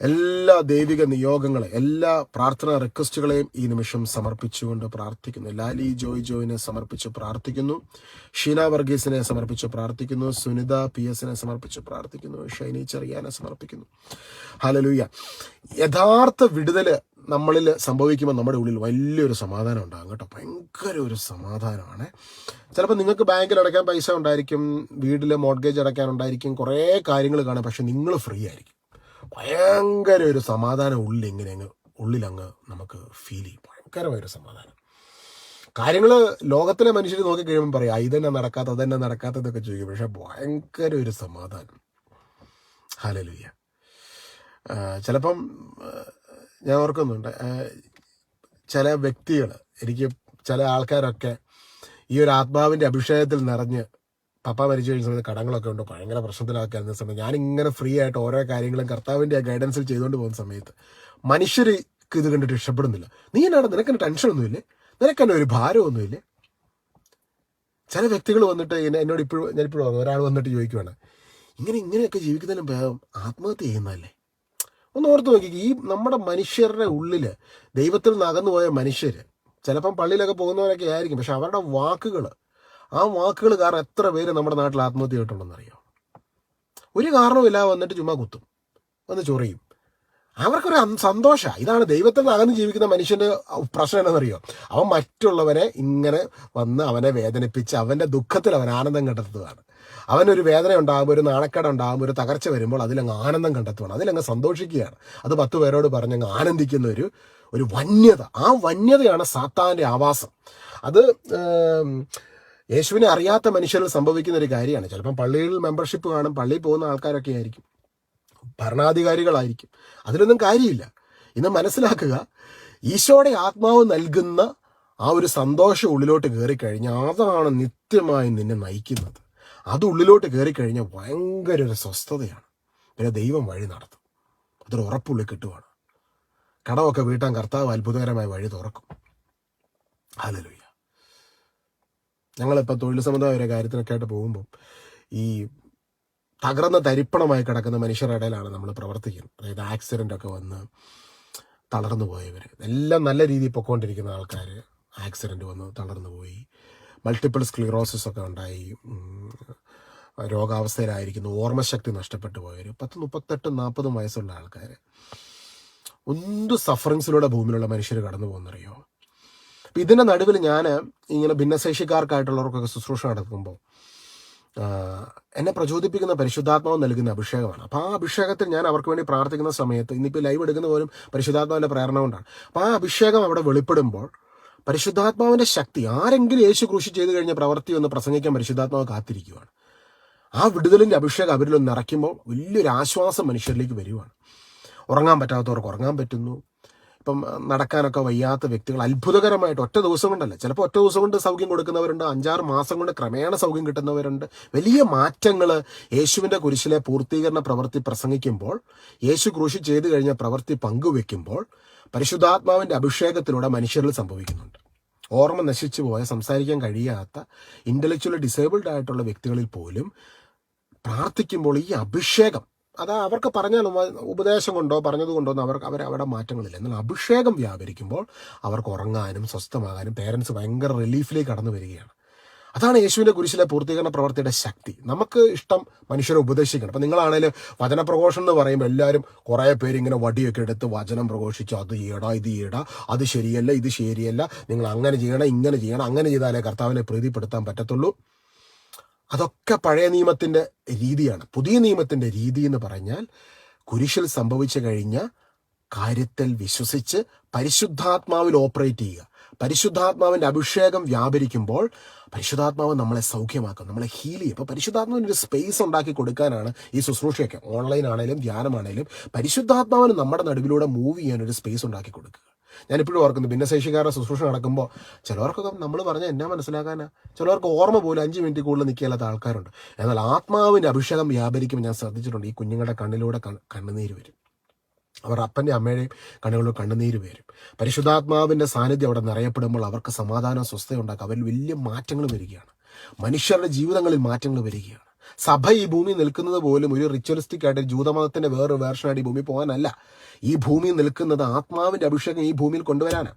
എല്ലാ ദൈവിക നിയോഗങ്ങളെ എല്ലാ പ്രാർത്ഥനാ റിക്വസ്റ്റുകളെയും ഈ നിമിഷം സമർപ്പിച്ചുകൊണ്ട് പ്രാർത്ഥിക്കുന്നു. ലാലി ജോയ് ജോയിനെ സമർപ്പിച്ച് പ്രാർത്ഥിക്കുന്നു. ഷീന വർഗീസിനെ സമർപ്പിച്ച് പ്രാർത്ഥിക്കുന്നു. സുനിത പി എസിനെ സമർപ്പിച്ച് പ്രാർത്ഥിക്കുന്നു. ഷൈനി ചെറിയാനെ സമർപ്പിക്കുന്നു. ഹലലൂയ യഥാർത്ഥ വിടുതൽ നമ്മളിൽ സംഭവിക്കുമ്പോൾ നമ്മുടെ ഉള്ളിൽ വലിയൊരു സമാധാനം ഉണ്ടാകും കേട്ടോ. ഭയങ്കര ഒരു സമാധാനമാണ്. ചിലപ്പോൾ നിങ്ങൾക്ക് ബാങ്കിൽ അടയ്ക്കാൻ പൈസ ഉണ്ടായിരിക്കും വീട്ടിൽ മോർഗേജ് അടയ്ക്കാനുണ്ടായിരിക്കും കുറേ കാര്യങ്ങൾ കാണാം. പക്ഷെ നിങ്ങൾ ഫ്രീ ആയിരിക്കും. ഭയങ്കര ഒരു സമാധാനം ഉള്ളിൽ ഇങ്ങനെ അങ്ങ് ഉള്ളിലങ്ങ് നമുക്ക് ഫീൽ ചെയ്യും. ഭയങ്കരമായൊരു സമാധാനം. കാര്യങ്ങൾ ലോകത്തിലെ മനുഷ്യർ നോക്കി കഴിയുമ്പോൾ പറയാം "ആ, ഇതന്നെ നടക്കാത്ത അതന്നെ നടക്കാത്തതൊക്കെ ചോദിക്കും. പക്ഷെ ഭയങ്കര ഒരു സമാധാനം ഹലലുയ്യ ചിലപ്പം ഞാൻ ഓർക്കുന്നുണ്ട് ചില വ്യക്തികൾ എനിക്ക് ചില ആൾക്കാരൊക്കെ ഈ ഒരു ആത്മാവിന്റെ അഭിഷേകത്തിൽ നിറഞ്ഞ് പപ്പ മരിച്ചു കഴിഞ്ഞ സമയത്ത് കടങ്ങളൊക്കെ ഉണ്ട്? ഭയങ്കര പ്രശ്നത്തിലൊക്കെ ആയിരുന്ന സമയത്ത് ഞാനിങ്ങനെ ഫ്രീ ആയിട്ട് ഓരോ കാര്യങ്ങളും കർത്താവിന്റെ ആ ഗൈഡൻസിൽ ചെയ്തുകൊണ്ട് പോകുന്ന സമയത്ത് മനുഷ്യർ ഇത് കണ്ടിട്ട് ഇഷ്ടപ്പെടുന്നില്ല നീ എന്നാണ് നിനക്കെന്നെ ടെൻഷനൊന്നുമില്ലേ നിനക്കെന്നെ ഒരു ഭാരമൊന്നുമില്ലേ ചില വ്യക്തികൾ വന്നിട്ട് എന്നോട് ഇപ്പോഴും ഞാൻ ഇപ്പോഴും ഒരാൾ വന്നിട്ട് ചോദിക്കുവാണ് ഇങ്ങനെ ഇങ്ങനെയൊക്കെ ജീവിക്കുന്നതിനും ഭേദം ആത്മഹത്യ ചെയ്യുന്നതല്ലേ? ഒന്ന് ഓർത്ത് നോക്കി ഈ നമ്മുടെ മനുഷ്യരുടെ ഉള്ളിൽ ദൈവത്തിൽ നിന്ന് അകന്നുപോയ മനുഷ്യർ ചിലപ്പം പള്ളിയിലൊക്കെ പോകുന്നവരൊക്കെ ആയിരിക്കും പക്ഷെ അവരുടെ വാക്കുകൾ ആ വാക്കുകൾ കാരണം എത്ര പേര് നമ്മുടെ നാട്ടിൽ ആത്മഹത്യ ചെയ്തിട്ടുണ്ടെന്ന് അറിയാം ഒരു കാരണവുമില്ല വന്നിട്ട് ചുമ്മാ കുത്തും. വന്ന് ചൊറിയും. അവർക്കൊരു സന്തോഷ. ഇതാണ് ദൈവത്തിൽ അകന്ന് ജീവിക്കുന്ന മനുഷ്യന്റെ പ്രശ്നം എന്നറിയോ അവൻ മറ്റുള്ളവരെ ഇങ്ങനെ വന്ന് അവനെ വേദനിപ്പിച്ച് അവന്റെ ദുഃഖത്തിൽ അവൻ ആനന്ദം കണ്ടെത്തുകയാണ് അവനൊരു വേദന ഉണ്ടാകുമ്പോൾ ഒരു നാണക്കേട് ഉണ്ടാകുമ്പോൾ ഒരു തകർച്ച വരുമ്പോൾ അതിലങ്ങ് ആനന്ദം കണ്ടെത്തുകയാണ് അതിലങ്ങ് സന്തോഷിക്കുകയാണ്. അത് പത്ത് പേരോട് പറഞ്ഞങ്ങ് ആനന്ദിക്കുന്ന ഒരു ഒരു വന്യത. ആ വന്യതയാണ് സാത്താന്റെ ആവാസം. അത് യേശുവിനെ അറിയാത്ത മനുഷ്യരിൽ സംഭവിക്കുന്ന ഒരു കാര്യമാണ്. ചിലപ്പം പള്ളിയിൽ മെമ്പർഷിപ്പ് കാണും പള്ളിയിൽ പോകുന്ന ആൾക്കാരൊക്കെ ആയിരിക്കും. ഭരണാധികാരികളായിരിക്കും. അതിലൊന്നും കാര്യമില്ല. ഇന്ന് മനസ്സിലാക്കുക ഈശോയുടെ ആത്മാവ് നൽകുന്ന ആ ഒരു സന്തോഷം ഉള്ളിലോട്ട് കയറി കഴിഞ്ഞാൽ അതാണ് നിത്യമായി നിന്നെ നയിക്കുന്നത്. അത് ഉള്ളിലോട്ട് കയറി കഴിഞ്ഞാൽ ഭയങ്കര ഒരു സ്വസ്ഥതയാണ്. പിന്നെ ദൈവം വഴി നടത്തും. അതൊരു ഉറപ്പുള്ളിൽ കിട്ടുവാണ്. കടമൊക്കെ വീട്ടാൻ കർത്താവ് അത്ഭുതകരമായ വഴി തുറക്കും. ഹലലുയ്യ ഞങ്ങളിപ്പോൾ തൊഴിൽ സംബന്ധമായ ഒരു കാര്യത്തിനൊക്കെ ആയിട്ട് പോകുമ്പോൾ ഈ തകർന്ന തരിപ്പണമായി കിടക്കുന്ന മനുഷ്യരുടെ ഇടയിലാണ് നമ്മൾ പ്രവർത്തിക്കുന്നത്. അതായത് ആക്സിഡന്റ് ഒക്കെ വന്ന് തളർന്നു പോയവർ എല്ലാം നല്ല രീതിയിൽ പൊക്കോണ്ടിരിക്കുന്ന ആൾക്കാർ ആക്സിഡന്റ് വന്ന് തളർന്നു പോയി. മൾട്ടിപ്പിൾ സ്ക്ലിറോസിസ് ഒക്കെ ഉണ്ടായി. രോഗാവസ്ഥയിലായിരിക്കുന്നു. ഓർമ്മശക്തി നഷ്ടപ്പെട്ടു പോയവർ പത്ത് മുപ്പത്തെട്ട് നാൽപ്പതും വയസ്സുള്ള ആൾക്കാർ എന്ത് സഫറിങ്സിലൂടെ ഭൂമിയിലുള്ള മനുഷ്യർ കടന്നു പോകുന്നറിയോ? അപ്പം ഇതിന്റെ നടുവിൽ ഞാൻ ഇങ്ങനെ ഭിന്നശേഷിക്കാർക്കായിട്ടുള്ളവർക്കൊക്കെ ശുശ്രൂഷ നടക്കുമ്പോൾ എന്നെ പ്രചോദിപ്പിക്കുന്ന പരിശുദ്ധാത്മാവ് നൽകുന്ന അഭിഷേകമാണ്. അപ്പോൾ ആ അഭിഷേകത്തിൽ ഞാൻ അവർക്ക് വേണ്ടി പ്രാർത്ഥിക്കുന്ന സമയത്ത് ഇന്നിപ്പോൾ ലൈവ് എടുക്കുന്ന പോലും പരിശുദ്ധാത്മാവിന്റെ പ്രേരണ കൊണ്ടാണ്. അപ്പോൾ ആ അഭിഷേകം അവിടെ വെളിപ്പെടുമ്പോൾ പരിശുദ്ധാത്മാവിന്റെ ശക്തി ആരെങ്കിലും യേശു കൃഷി ചെയ്തു കഴിഞ്ഞ പ്രവൃത്തി ഒന്ന് പ്രസംഗിക്കാൻ പരിശുദ്ധാത്മാവ് കാത്തിരിക്കുകയാണ് ആ വിടുതലിന്റെ അഭിഷേകം അവരിലൊന്ന് നിറയ്ക്കുമ്പോൾ വലിയൊരു ആശ്വാസം മനുഷ്യരിലേക്ക് വരുവാണ്. ഉറങ്ങാൻ പറ്റാത്തവർക്ക് ഉറങ്ങാൻ പറ്റുന്നു. ഇപ്പം നടക്കാനൊക്കെ വയ്യാത്ത വ്യക്തികൾ അത്ഭുതകരമായിട്ട് ഒറ്റ ദിവസം കൊണ്ടല്ല ചിലപ്പോൾ ഒറ്റ ദിവസം കൊണ്ട് സൗഖ്യം കൊടുക്കുന്നവരുണ്ട് അഞ്ചാറ് മാസം കൊണ്ട് ക്രമേണ സൗഖ്യം കിട്ടുന്നവരുണ്ട്. വലിയ മാറ്റങ്ങൾ യേശുവിന്റെ കുരിശിലെ പൂർത്തീകരണ പ്രവൃത്തി പ്രസംഗിക്കുമ്പോൾ യേശു ക്രൂശി ചെയ്തു കഴിഞ്ഞ പ്രവൃത്തി പങ്കുവെക്കുമ്പോൾ പരിശുദ്ധാത്മാവിന്റെ അഭിഷേകത്തിലൂടെ മനുഷ്യരിൽ സംഭവിക്കുന്നുണ്ട്. ഓർമ്മ നശിച്ചു പോയ സംസാരിക്കാൻ കഴിയാത്ത ഇന്റലക്ച്വലി ഡിസേബിൾഡ് ആയിട്ടുള്ള വ്യക്തികളിൽ പോലും പ്രാർത്ഥിക്കുമ്പോൾ ഈ അഭിഷേകം അത് അവർക്ക് പറഞ്ഞാൽ ഉപദേശം കൊണ്ടോ പറഞ്ഞത് കൊണ്ടോ ഒന്നും അവർക്ക് അവർ അവിടെ മാറ്റങ്ങളില്ല. എന്നാൽ അഭിഷേകം വ്യാപരിക്കുമ്പോൾ അവർക്ക് ഉറങ്ങാനും സ്വസ്ഥമാകാനും പേരൻസ് ഭയങ്കര റിലീഫിലേക്ക് കടന്നു വരികയാണ്. അതാണ് യേശുവിന്റെ കുരിശിലെ പൂർത്തീകരണ പ്രവർത്തിയുടെ ശക്തി. നമുക്ക് ഇഷ്ടം മനുഷ്യരെ ഉപദേശിക്കണം. അപ്പം നിങ്ങളാണേലും വചനപ്രഘോഷം എന്ന് പറയുമ്പോൾ എല്ലാവരും കുറേ പേര് ഇങ്ങനെ വടിയൊക്കെ എടുത്ത് വചനം പ്രഘോഷിച്ചു അത് ചെയ്യടാ ഇത് ചെയ്യടാ അത് ശരിയല്ല ഇത് ശരിയല്ല നിങ്ങൾ അങ്ങനെ ചെയ്യണം ഇങ്ങനെ ചെയ്യണം അങ്ങനെ ചെയ്താലേ കർത്താവിനെ പ്രീതിപ്പെടുത്താൻ പറ്റത്തുള്ളൂ. അതൊക്കെ പഴയ നിയമത്തിന്റെ രീതിയാണ്. പുതിയ നിയമത്തിന്റെ രീതി എന്ന് പറഞ്ഞാൽ കുരിശിൽ സംഭവിച്ചു കഴിഞ്ഞ കാര്യത്തിൽ വിശ്വസിച്ച് പരിശുദ്ധാത്മാവിൽ ഓപ്പറേറ്റ് ചെയ്യുക. പരിശുദ്ധാത്മാവിന്റെ അഭിഷേകം വ്യാപരിക്കുമ്പോൾ പരിശുദ്ധാത്മാവ് നമ്മളെ സൗഖ്യമാക്കും നമ്മളെ ഹീൽ ചെയ്യും. അപ്പോൾ പരിശുദ്ധാത്മാവിന് ഒരു സ്പേസ് ഉണ്ടാക്കി കൊടുക്കാനാണ് ഈ ശുശ്രൂഷയൊക്കെ. ഓൺലൈൻ ആണെങ്കിലും ധ്യാനമാണെങ്കിലും പരിശുദ്ധാത്മാവിന് നമ്മുടെ നടുവിലൂടെ മൂവ് ചെയ്യാൻ ഒരു സ്പേസ് ഉണ്ടാക്കി കൊടുക്കുക. ഞാനിപ്പോഴും ഓർക്കുന്നു ഭിന്നശേഷിക്കാരുടെ ശുശ്രൂഷ നടക്കുമ്പോൾ ചിലവർക്കൊക്കെ നമ്മൾ പറഞ്ഞാൽ എന്നാ മനസ്സിലാക്കാനാ? ചിലവർക്ക് ഓർമ്മ പോലും അഞ്ച് മിനിറ്റ് കൂടുതൽ നിൽക്കാത്ത ആൾക്കാരുണ്ട്. എന്നാൽ ആത്മാവിന്റെ അഭിഷേകം വ്യാപരിക്കുമ്പോൾ ഞാൻ ശ്രദ്ധിച്ചിട്ടുണ്ട്. ഈ കുഞ്ഞുങ്ങളുടെ കണ്ണിലൂടെ കണ്ണ് കണ്ണുനീര് വരും. അവർ അപ്പന്റെ അമ്മയുടെയും കണ്ണുകളിൽ കണ്ണുനീര് വരും. പരിശുദ്ധാത്മാവിന്റെ സാന്നിധ്യം അവിടെ നിറയപ്പെടുമ്പോൾ അവർക്ക് സമാധാനം സ്വസ്ഥത ഉണ്ടാക്കുക അവരിൽ വലിയ മാറ്റങ്ങൾ വരികയാണ്. മനുഷ്യരുടെ ജീവിതങ്ങളിൽ മാറ്റങ്ങൾ വരികയാണ്. സഭ ഈ ഭൂമി നിൽക്കുന്നത് പോലും ഒരു റിച്വലിസ്റ്റിക് ആയിട്ട് ജൂതമതത്തിന്റെ വേറൊരു വേർഷനായിട്ട് ഈ ഭൂമി പോകാനല്ല. ഈ ഭൂമി നിൽക്കുന്നത് ആത്മാവിന്റെ അഭിഷേകം ഈ ഭൂമിയിൽ കൊണ്ടുവരാനാണ്.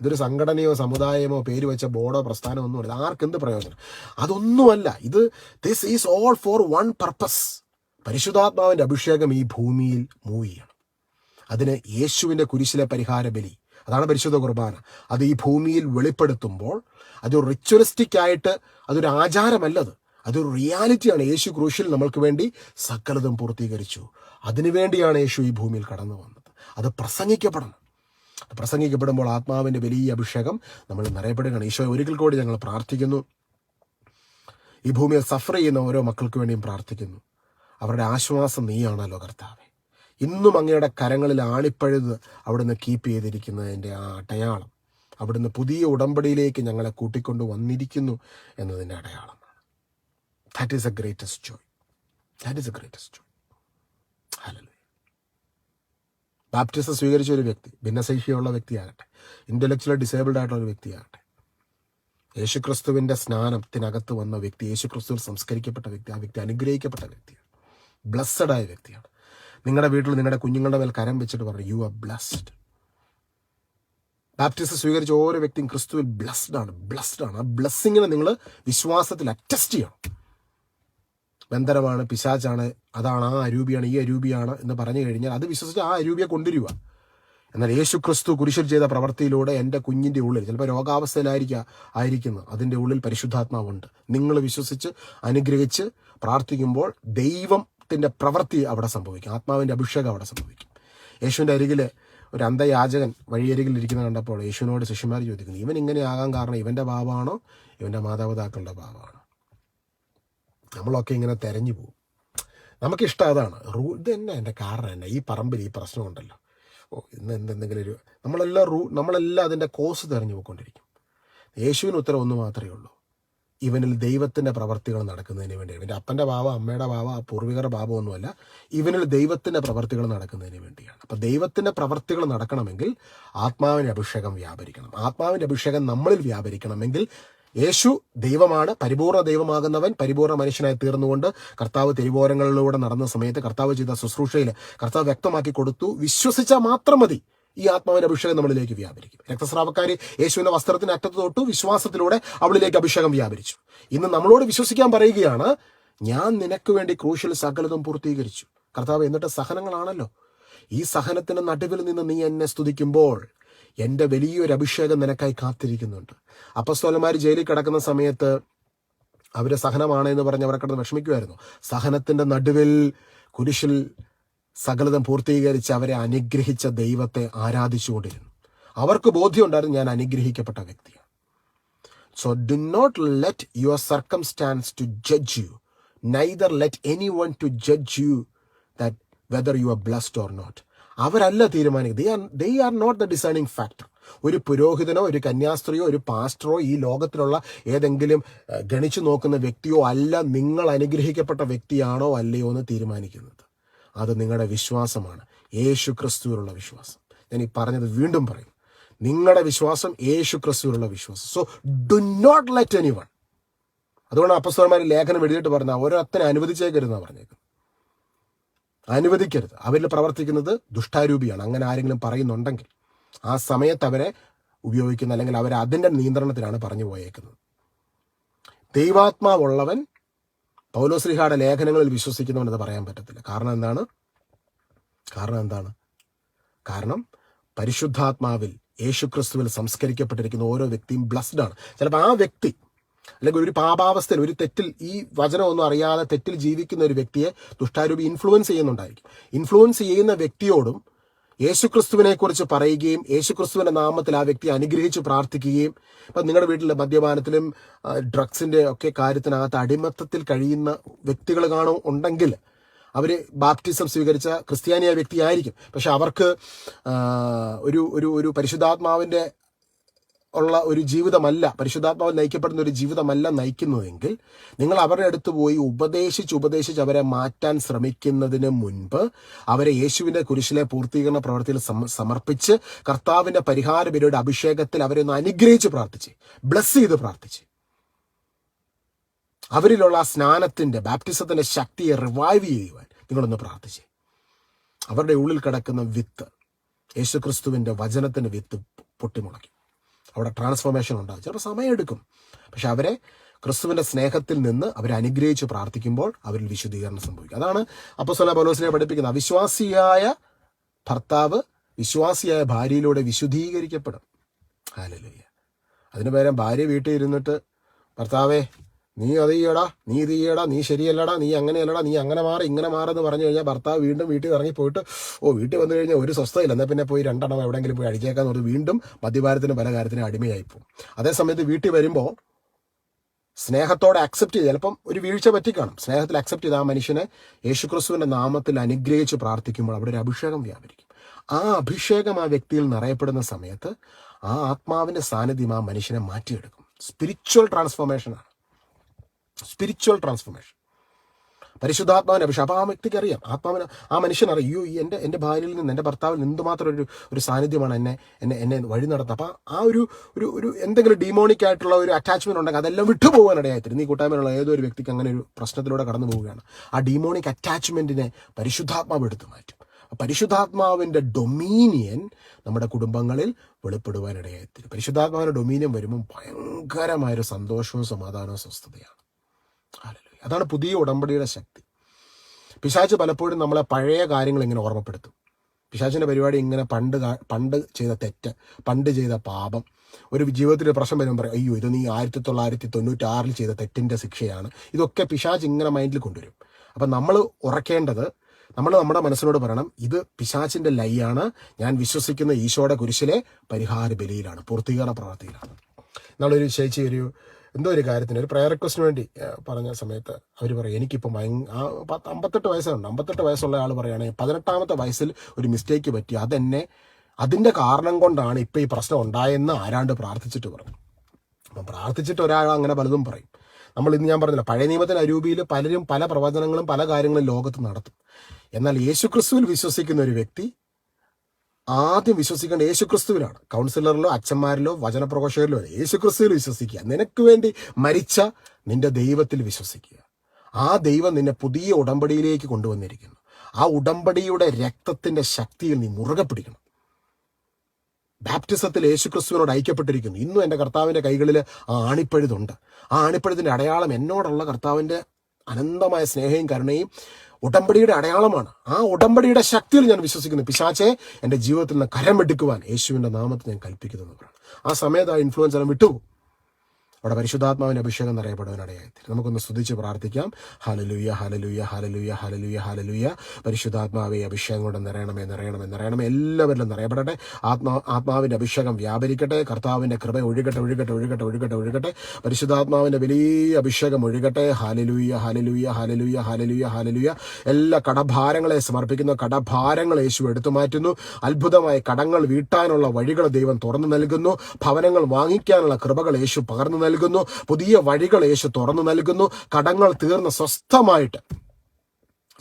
ഇതൊരു സംഘടനയോ സമുദായമോ പേര് വെച്ച ബോർഡോ പ്രസ്ഥാനമോ ഒന്നുമില്ല. ആർക്ക് എന്ത് പ്രയോജനം? അതൊന്നുമല്ല. ഇത് this is all for one purpose പരിശുദ്ധാത്മാവിന്റെ അഭിഷേകം ഈ ഭൂമിയിൽ മൂവ് ചെയ്യണം. അതിന് യേശുവിന്റെ കുരിശിലെ പരിഹാര ബലി. അതാണ് പരിശുദ്ധ കുർബാന. അത് ഈ ഭൂമിയിൽ വെളിപ്പെടുത്തുമ്പോൾ അത് റിച്വലിസ്റ്റിക് ആയിട്ട് അതൊരു ആചാരമല്ലത്. അതൊരു റിയാലിറ്റിയാണ് യേശു ക്രൂശിൽ നമ്മൾക്ക് വേണ്ടി സകലതും പൂർത്തീകരിച്ചു. അതിനുവേണ്ടിയാണ് യേശു ഈ ഭൂമിയിൽ കടന്നു വന്നത്. അത് പ്രസംഗിക്കപ്പെടണം. അത് പ്രസംഗിക്കപ്പെടുമ്പോൾ ആത്മാവിന്റെ വലിയ അഭിഷേകം നമ്മൾ നിറയപ്പെടുകയാണ്. ഈശോ ഒരിക്കൽ കൂടി ഞങ്ങൾ പ്രാർത്ഥിക്കുന്നു. ഈ ഭൂമിയിൽ സഫർ ചെയ്യുന്ന ഓരോ മക്കൾക്ക് വേണ്ടിയും പ്രാർത്ഥിക്കുന്നു. അവരുടെ ആശ്വാസം നീയാണല്ലോ കർത്താവെ. ഇന്നും അങ്ങയുടെ കരങ്ങളിൽ ആണിപ്പഴുത് അവിടുന്ന് കീപ്പ് ചെയ്തിരിക്കുന്നതിന്റെ ആ അടയാളം. അവിടുന്ന് പുതിയ ഉടമ്പടിയിലേക്ക് ഞങ്ങളെ കൂട്ടിക്കൊണ്ട് വന്നിരിക്കുന്നു എന്നതിന്റെ അടയാളമാണ്. That is a greatest joy that is a greatest joy hello baptism സ്വീകരിച്ച ഒരു വ്യക്തി ഭിന്നശേഷിയുള്ള വ്യക്തിയാകട്ടെ ഇന്റലക്ച്വൽ ഡിസേബിൾഡ് ആയിട്ടുള്ള ഒരു വ്യക്തിയാകട്ടെ യേശുക്രിസ്തുവിന്റെ സ്നാനത്തിനകത്ത് വന്ന വ്യക്തി യേശുക്രിസ്തുവിൽ സംസ്കരിക്കപ്പെട്ട വ്യക്തി ആ വ്യക്തി അനുഗ്രഹിക്കപ്പെട്ട വ്യക്തിയാണ്. ബ്ലസ്സഡ് ആയ വ്യക്തിയാണ്. നിങ്ങളുടെ വീട്ടിൽ നിങ്ങളുടെ കുഞ്ഞുങ്ങളുടെ മേൽ കരം വെച്ചിട്ട് പറഞ്ഞു യു ആർ ബ്ലസ്ഡ് ബാപ്റ്റിസം സ്വീകരിച്ച ഓരോ വ്യക്തിയും ക്രിസ്തുവിൽ ബ്ലസ്ഡ് ആണ് ബ്ലസ്ഡ് ആണ്. ആ ബ്ലസ്സിങ്ങിനെ നിങ്ങൾ വിശ്വാസത്തിൽ അറ്റസ്റ്റ് ചെയ്യണം. ബന്ധനമാണ് പിശാച്ചാണ് അതാണ് ആ അരൂപിയാണ് ഈ അരൂപിയാണ് എന്ന് പറഞ്ഞു കഴിഞ്ഞാൽ അത് വിശ്വസിച്ച് ആ അരൂപിയെ കൊണ്ടുവരിക. എന്നാൽ യേശു ക്രിസ്തു കുരിശിൽ ചെയ്ത പ്രവൃത്തിയിലൂടെ എന്റെ കുഞ്ഞിന്റെ ഉള്ളിൽ ചിലപ്പോൾ രോഗാവസ്ഥയിലായിരിക്കുക ആയിരിക്കുന്നത് അതിന്റെ ഉള്ളിൽ പരിശുദ്ധാത്മാവുണ്ട്. നിങ്ങൾ വിശ്വസിച്ച് അനുഗ്രഹിച്ച് പ്രാർത്ഥിക്കുമ്പോൾ ദൈവത്തിന്റെ പ്രവൃത്തി അവിടെ സംഭവിക്കും. ആത്മാവിന്റെ അഭിഷേകം അവിടെ സംഭവിക്കും. യേശുവിന്റെ അരികിൽ ഒരു അന്ധയാചകൻ വഴിയരികിൽ ഇരിക്കുന്ന കണ്ടപ്പോൾ യേശുവിനോട് ശിഷ്യന്മാർ ചോദിക്കുന്നു ഇവൻ ഇങ്ങനെ ആകാൻ കാരണം ഇവന്റെ ഭാവമാണോ ഇവന്റെ മാതാപിതാക്കളുടെ ഭാവമാണോ നമ്മളൊക്കെ ഇങ്ങനെ തെരഞ്ഞു പോകും. നമുക്കിഷ്ടം അതാണ്. റൂ ഇത് തന്നെ എന്റെ കാരണം തന്നെ. ഈ പറമ്പിൽ ഈ പ്രശ്നമുണ്ടല്ലോ ഓ ഇന്ന് എന്തെന്തെങ്കിലും ഒരു നമ്മളെല്ലാം റൂ നമ്മളെല്ലാം അതിന്റെ കോസ് തെരഞ്ഞു പോയിക്കൊണ്ടിരിക്കും. യേശുവിന് ഉത്തരം ഒന്ന് മാത്രമേ ഉള്ളൂ. ഇവനിൽ ദൈവത്തിന്റെ പ്രവർത്തികൾ നടക്കുന്നതിന് വേണ്ടി ഇവന്റെ അപ്പന്റെ ഭാവം അമ്മയുടെ ഭാവം ആ പൂർവികരുടെ ഭാവമൊന്നുമല്ല ഇവനിൽ ദൈവത്തിന്റെ പ്രവർത്തികൾ നടക്കുന്നതിന് വേണ്ടിയാണ്. അപ്പോൾ ദൈവത്തിന്റെ പ്രവർത്തികൾ നടക്കണമെങ്കിൽ ആത്മാവിന്റെ അഭിഷേകം വ്യാപരിക്കണം. ആത്മാവിന്റെ അഭിഷേകം നമ്മളിൽ വ്യാപരിക്കണമെങ്കിൽ യേശു ദൈവമാണ് പരിപൂർണ ദൈവമാകുന്നവൻ പരിപൂർണ മനുഷ്യനായി തീർന്നുകൊണ്ട് കർത്താവ് തിരുവോരങ്ങളിലൂടെ നടന്ന സമയത്ത് കർത്താവ് ചെയ്ത ശുശ്രൂഷയിൽ കർത്താവ് വ്യക്തമാക്കി കൊടുത്തു. വിശ്വസിച്ചാൽ മാത്രം മതി. ഈ ആത്മാവിന്റെ അഭിഷേകം നമ്മളിലേക്ക് വ്യാപരിക്കും. രക്തസ്രാവക്കാരി യേശുവിന്റെ വസ്ത്രത്തിന് അറ്റത്ത് തൊട്ടു വിശ്വാസത്തിലൂടെ അവളിലേക്ക് അഭിഷേകം വ്യാപരിച്ചു. ഇന്ന് നമ്മളോട് വിശ്വസിക്കാൻ പറയുകയാണ് ഞാൻ നിനക്ക് വേണ്ടി ക്രൂശിൽ സകലതും പൂർത്തീകരിച്ചു. കർത്താവ് എന്നിട്ട് സഹനങ്ങളാണല്ലോ. ഈ സഹനത്തിന് നടുവിൽ നിന്ന് നീ എന്നെ സ്തുതിക്കുമ്പോൾ എന്റെ വലിയൊരു അഭിഷേകം നിനക്കായി കാത്തിരിക്കുന്നുണ്ട്. അപ്പസ്തോലന്മാർ ജയിലിൽ കിടക്കുന്ന സമയത്ത് അവരെ സഹനമാണ് എന്ന് പറഞ്ഞ് അവരെ കിടന്ന് വിഷമിക്കുമായിരുന്നു സഹനത്തിന്റെ നടുവിൽ കുരിശിൽ സകലതം പൂർത്തീകരിച്ച് അവരെ അനുഗ്രഹിച്ച ദൈവത്തെ ആരാധിച്ചുകൊണ്ടിരുന്നു. അവർക്ക് ബോധ്യമുണ്ടായിരുന്നു ഞാൻ അനുഗ്രഹിക്കപ്പെട്ട വ്യക്തിയാണ്. So do not let your circumstances to judge you neither let any one to judge you that whether you are blessed or not അവരല്ല തീരുമാനിക്കുക they are not the designing factor ഒരു പുരോഹിതനോ ഒരു കന്യാസ്ത്രീയോ ഒരു പാസ്റ്ററോ ഈ ലോകത്തിലുള്ള ഏതെങ്കിലും ഗണിച്ചു നോക്കുന്ന വ്യക്തിയോ അല്ല നിങ്ങൾ അനുഗ്രഹിക്കപ്പെട്ട വ്യക്തിയാണോ അല്ലയോ എന്ന് തീരുമാനിക്കുന്നത്. അത് നിങ്ങളുടെ വിശ്വാസമാണ്. യേശു ക്രിസ്തുവിലുള്ള വിശ്വാസം. ഞാൻ ഈ പറഞ്ഞത് വീണ്ടും പറയും. നിങ്ങളുടെ വിശ്വാസം യേശു ക്രിസ്തുവിലുള്ള വിശ്വാസം. So do not let any one അതുകൊണ്ട് അപ്പസ്വരന്മാർ ലേഖനം എഴുതിയിട്ട് പറഞ്ഞ ഓരോരുത്തരെ അനുവദിച്ചേക്കരുതെന്നാണ് പറഞ്ഞേക്കുന്നത്. അനുവദിക്കരുത്. അവരിൽ പ്രവർത്തിക്കുന്നത് ദുഷ്ടാരൂപിയാണ്. അങ്ങനെ ആരെങ്കിലും പറയുന്നുണ്ടെങ്കിൽ ആ സമയത്ത് അവരെ ഉപയോഗിക്കുന്ന അല്ലെങ്കിൽ അവരെ അതിന്റെ നിയന്ത്രണത്തിലാണ് പറഞ്ഞു പോയേക്കുന്നത്. ദൈവാത്മാവുള്ളവൻ പൗലോശ്രീഹയുടെ ലേഖനങ്ങളിൽ വിശ്വസിക്കുന്നവനെന്ന് പറയാൻ പറ്റത്തില്ല. കാരണം എന്താണ്? കാരണം എന്താണ്? കാരണം പരിശുദ്ധാത്മാവിൽ യേശുക്രിസ്തുവിൽ സംസ്കരിക്കപ്പെട്ടിരിക്കുന്ന ഓരോ വ്യക്തിയും ബ്ലസ്ഡ് ആണ്. ചിലപ്പോൾ ആ വ്യക്തി അല്ലെങ്കിൽ ഒരു പാപാവസ്ഥയിൽ ഒരു തെറ്റിൽ ഈ വചനമൊന്നും അറിയാതെ തെറ്റിൽ ജീവിക്കുന്ന ഒരു വ്യക്തിയെ ദുഷ്ടാരൂപി ഇൻഫ്ലുവൻസ് ചെയ്യുന്നുണ്ടായിരിക്കും. ഇൻഫ്ലുവൻസ് ചെയ്യുന്ന വ്യക്തിയോടും യേശുക്രിസ്തുവിനെ കുറിച്ച് പറയുകയും യേശുക്രിസ്തുവിന്റെ നാമത്തിൽ ആ വ്യക്തി അനുഗ്രഹിച്ച് പ്രാർത്ഥിക്കുകയും ഇപ്പം നിങ്ങളുടെ വീട്ടിലെ മദ്യപാനത്തിലും ഡ്രഗ്സിന്റെ ഒക്കെ കാര്യത്തിനകത്ത് അടിമത്തത്തിൽ കഴിയുന്ന വ്യക്തികൾ കാണും ഉണ്ടെങ്കിൽ അവർ ബാപ്റ്റിസം സ്വീകരിച്ച ക്രിസ്ത്യാനിയ വ്യക്തിയായിരിക്കും. പക്ഷെ അവർക്ക് ഒരു ഒരു ഒരു പരിശുദ്ധാത്മാവിന്റെ ഉള്ള ഒരു ജീവിതമല്ല പരിശുദ്ധാത്മാവ് നയിക്കപ്പെടുന്ന ഒരു ജീവിതമല്ല നയിക്കുന്നതെങ്കിൽ നിങ്ങൾ അവരുടെ അടുത്ത് പോയി ഉപദേശിച്ച് ഉപദേശിച്ച് അവരെ മാറ്റാൻ ശ്രമിക്കുന്നതിന് മുൻപ് അവരെ യേശുവിന്റെ കുരിശിലെ പൂർത്തീകരണ പ്രവർത്തിയിൽ സമർപ്പിച്ച് കർത്താവിന്റെ പരിഹാര ബലിയുടെ അഭിഷേകത്തിൽ അവരെ ഒന്ന് അനുഗ്രഹിച്ച് പ്രാർത്ഥിച്ച് ബ്ലസ് ചെയ്ത് പ്രാർത്ഥിച്ച്. അവരിലുള്ള ആ സ്നാനത്തിന്റെ ബാപ്റ്റിസത്തിന്റെ ശക്തിയെ റിവൈവ് ചെയ്യുവാൻ നിങ്ങളൊന്ന് പ്രാർത്ഥിച്ച്. അവരുടെ ഉള്ളിൽ കിടക്കുന്ന വിത്ത് യേശുക്രിസ്തുവിന്റെ വചനത്തിന്റെ വിത്ത് പൊട്ടിമുളയ്ക്കും. അവിടെ ട്രാൻസ്ഫോർമേഷൻ ഉണ്ടാകും. ചിലപ്പോൾ സമയമെടുക്കും പക്ഷെ അവരെ ക്രിസ്തുവിന്റെ സ്നേഹത്തിൽ നിന്ന് അവരെ അനുഗ്രഹിച്ച് പ്രാർത്ഥിക്കുമ്പോൾ അവരിൽ വിശുദ്ധീകരണം സംഭവിക്കും. അതാണ് അപ്പസ്വല പൗലോസിനെ പഠിപ്പിക്കുന്നത് അവിശ്വാസിയായ ഭർത്താവ് വിശ്വാസിയായ ഭാര്യയിലൂടെ വിശുദ്ധീകരിക്കപ്പെടും. അതിന് പകരം ഭാര്യ വീട്ടിൽ ഇരുന്നിട്ട് ഭർത്താവേ നീ അത് ചെയ്യടാ നീ ഇത് ചെയ്യടാ നീ ശരിയല്ലടാ നീ അങ്ങനെയല്ലടാ നീ അങ്ങനെ മാറി ഇങ്ങനെ മാറെന്ന് പറഞ്ഞു കഴിഞ്ഞാൽ ഭർത്താവ് വീണ്ടും വീട്ടിൽ ഇറങ്ങി പോയിട്ട് ഓ വീട്ടിൽ വന്നു കഴിഞ്ഞാൽ ഒരു സ്വസ്ഥയില്ല എന്നാൽ പിന്നെ പോയി രണ്ടെണ്ണം എവിടെയെങ്കിലും പോയി അടിച്ചേക്കാന്ന് പറഞ്ഞ് വീണ്ടും മദ്യപാരത്തിനും പല കാര്യത്തിനും അടിമയായി പോകും. അതേസമയത്ത് വീട്ടിൽ വരുമ്പോൾ സ്നേഹത്തോടെ അക്സെപ്റ്റ് ചെയ്ത് ചിലപ്പം ഒരു വീഴ്ച പറ്റിക്കാണും സ്നേഹത്തിൽ അക്സെപ്റ്റ് ചെയ്ത് ആ മനുഷ്യനെ യേശുക്രിസ്തുവിന്റെ നാമത്തിൽ അനുഗ്രഹിച്ച് പ്രാർത്ഥിക്കുമ്പോൾ അവിടെ ഒരു അഭിഷേകം വ്യാപരിക്കും. ആ അഭിഷേകം ആ വ്യക്തിയിൽ നിറയപ്പെടുന്ന സമയത്ത് ആ ആത്മാവിന്റെ സാന്നിധ്യം ആ മനുഷ്യനെ മാറ്റിയെടുക്കും. സ്പിരിച്വൽ ട്രാൻസ്ഫോർമേഷനാണ് സ്പിരിച്വൽ ട്രാൻസ്ഫോർമേഷൻ പരിശുദ്ധാത്മാവിനെ പക്ഷെ അപ്പോൾ ആ വ്യക്തിക്ക് അറിയാം. ആത്മാവിന് ആ മനുഷ്യൻ അറിയോ. ഈ എന്റെ എന്റെ ഭാര്യയിൽ നിന്ന് എന്റെ ഭർത്താവിൽ നിന്ന് എന്തുമാത്രം ഒരു ഒരു സാന്നിധ്യമാണ് എന്നെ എന്നെ എന്നെ വഴി നടത്തുക അപ്പോൾ ആ ഒരു ഒരു ഒരു എന്തെങ്കിലും ഡീമോണിക് ആയിട്ടുള്ള ഒരു അറ്റാച്ച്മെന്റ് ഉണ്ടെങ്കിൽ അതെല്ലാം വിട്ടുപോകാൻ ഇടയായിത്തരും. ഈ കൂട്ടായ്മയിലുള്ള ഏതോ ഒരു വ്യക്തിക്ക് അങ്ങനെ ഒരു പ്രശ്നത്തിലൂടെ കടന്നു പോവുകയാണ്. ആ ഡീമോണിക് അറ്റാച്ച്മെന്റിനെ പരിശുദ്ധാത്മാവ് എടുത്തു മാറ്റും. പരിശുദ്ധാത്മാവിന്റെ ഡൊമീനിയൻ നമ്മുടെ കുടുംബങ്ങളിൽ വെളിപ്പെടുവാനിടയായിത്തരും പരിശുദ്ധാത്മാവിന്റെ ഡൊമീനിയൻ വരുമ്പോൾ ഭയങ്കരമായൊരു സന്തോഷവും സമാധാനവും സ്വസ്ഥതയാണ്. അതാണ് പുതിയ ഉടമ്പടിയുടെ ശക്തി. പിശാച്ച് പലപ്പോഴും നമ്മളെ പഴയ കാര്യങ്ങൾ ഇങ്ങനെ ഓർമ്മപ്പെടുത്തും. പിശാചിന്റെ പരിപാടി ഇങ്ങനെ പണ്ട് പണ്ട് ചെയ്ത തെറ്റ് പണ്ട് ചെയ്ത പാപം. ഒരു ജീവിതത്തിൽ പ്രശ്നം വരുമ്പോൾ പറയും അയ്യോ ഇത് നീ ആയിരത്തി തൊള്ളായിരത്തി തൊണ്ണൂറ്റാറിൽ ചെയ്ത തെറ്റിന്റെ ശിക്ഷയാണ്. ഇതൊക്കെ പിശാച്ച് ഇങ്ങനെ മൈൻഡിൽ കൊണ്ടുവരും. അപ്പം നമ്മൾ ഉറക്കേണ്ടത് നമ്മൾ നമ്മുടെ മനസ്സിനോട് പറയണം ഇത് പിശാചിന്റെ ലൈയാണ്. ഞാൻ വിശ്വസിക്കുന്ന ഈശോയുടെ കുരിശിലെ പരിഹാര ബലിയിലാണ് പൂർത്തീകരണ പ്രവർത്തിയിലാണ് നമ്മളൊരു ചേച്ചി ഒരു എന്തോ ഒരു കാര്യത്തിന് ഒരു പ്രയർ റിക്വസ്റ്റിന് വേണ്ടി പറഞ്ഞ സമയത്ത് അവർ പറയും എനിക്കിപ്പോൾ ഭയ പത്ത് അമ്പത്തെട്ട് വയസ്സുണ്ട് അമ്പത്തെട്ട് വയസ്സുള്ള ആൾ പറയുകയാണെങ്കിൽ പതിനെട്ടാമത്തെ വയസ്സിൽ ഒരു മിസ്റ്റേക്ക് പറ്റി അതെന്നെ അതിന്റെ കാരണം കൊണ്ടാണ് ഇപ്പം ഈ പ്രശ്നം ഉണ്ടായെന്ന് ആരാണ്ട് പ്രാർത്ഥിച്ചിട്ട് പറഞ്ഞു. അപ്പം പ്രാർത്ഥിച്ചിട്ട് ഒരാൾ അങ്ങനെ പലതും പറയും. നമ്മൾ ഇന്ന് ഞാൻ പറഞ്ഞില്ല പഴയ നിയമത്തിന് അരൂപിയിൽ പലരും പല പ്രവചനങ്ങളും പല കാര്യങ്ങളും ലോകത്ത് നടത്തും. എന്നാൽ യേശുക്രിസ്തുവിൽ വിശ്വസിക്കുന്ന ഒരു വ്യക്തി ആദ്യം വിശ്വസിക്കേണ്ട യേശുക്രിസ്തുവിലാണ് കൗൺസിലറിലോ അച്ഛന്മാരിലോ വചനപ്രഘോഷകരിലോ യേശുക്രിസ്തുവിൽ വിശ്വസിക്കുക. നിനക്ക് വേണ്ടി മരിച്ച നിന്റെ ദൈവത്തിൽ വിശ്വസിക്കുക. ആ ദൈവം നിന്നെ പുതിയ ഉടമ്പടിയിലേക്ക് കൊണ്ടുവന്നിരിക്കുന്നു. ആ ഉടമ്പടിയുടെ രക്തത്തിന്റെ ശക്തിയിൽ നീ മുറുകെ പിടിക്കണം. ബാപ്റ്റിസത്തിൽ യേശുക്രിസ്തുവിനോട് ഐക്യപ്പെട്ടിരിക്കുന്നു. ഇന്നും എന്റെ കർത്താവിന്റെ കൈകളിൽ ആ ആണിപ്പഴുതുണ്ട്. ആ ആണിപ്പഴുതിന്റെ അടയാളം എന്നോടുള്ള കർത്താവിന്റെ അനന്തമായ സ്നേഹയും കരുണയും ഉടമ്പടിയുടെ അടയാളമാണ്. ആ ഉടമ്പടിയുടെ ശക്തിയിൽ ഞാൻ വിശ്വസിക്കുന്നു. പിശാച്ചെ എന്റെ ജീവിതത്തിൽ നിന്ന് കരം വെടുക്കുവാൻ യേശുവിന്റെ നാമത്തെ ഞാൻ കൽപ്പിക്കുന്നു. എന്ന് പറയണം ആ സമയത്ത് ആ ഇൻഫ്ലുവൻസ് എല്ലാം വിട്ടുപോകും അവിടെ പരിശുദ്ധാത്മാവിന്റെ അഭിഷേകം നിറയപ്പെടുവാനിടയായി നമുക്കൊന്ന് സ്തുതിച്ച് പ്രാർത്ഥിക്കാം. ഹലലുയ ഹലലുയ ഹലലുയ ഹലലുയ ഹലലുയ പരിശുദ്ധാത്മാവെ അഭിഷേകം കൊണ്ട് നിറയണമേ നിറയണമേ നിറയണമേ. എല്ലാവരിലും നിറയപ്പെടട്ടെ. ആത്മാ ആത്മാവിന്റെ അഭിഷേകം വ്യാപരിക്കട്ടെ. കർത്താവിന്റെ കൃപ ഒഴുകട്ടെ ഒഴുകട്ടെ ഒഴുകട്ടെ ഒഴുകട്ടെ ഒഴുകട്ടെ. പരിശുദ്ധാത്മാവിന്റെ വലിയ അഭിഷേകം ഒഴുകട്ടെ. ഹാലലുയ ഹാലലുയ ഹാലലുയ ഹാലലുയ ഹാലലുയ എല്ലാ കടഭാരങ്ങളെ സമർപ്പിക്കുന്ന കടഭാരങ്ങൾ യേശു എടുത്തു മാറ്റുന്നു. അത്ഭുതമായ കടങ്ങൾ വീട്ടാനുള്ള വഴികൾ ദൈവം തുറന്നു നൽകുന്നു. ഭവനങ്ങൾ വാങ്ങിക്കാനുള്ള കൃപകൾ യേശു പകർന്നു നൽകുന്നു. പുതിയ വഴികൾ യേശു തുറന്നു നൽകുന്നു. കടങ്ങൾ തീർന്ന് സ്വസ്ഥമായിട്ട്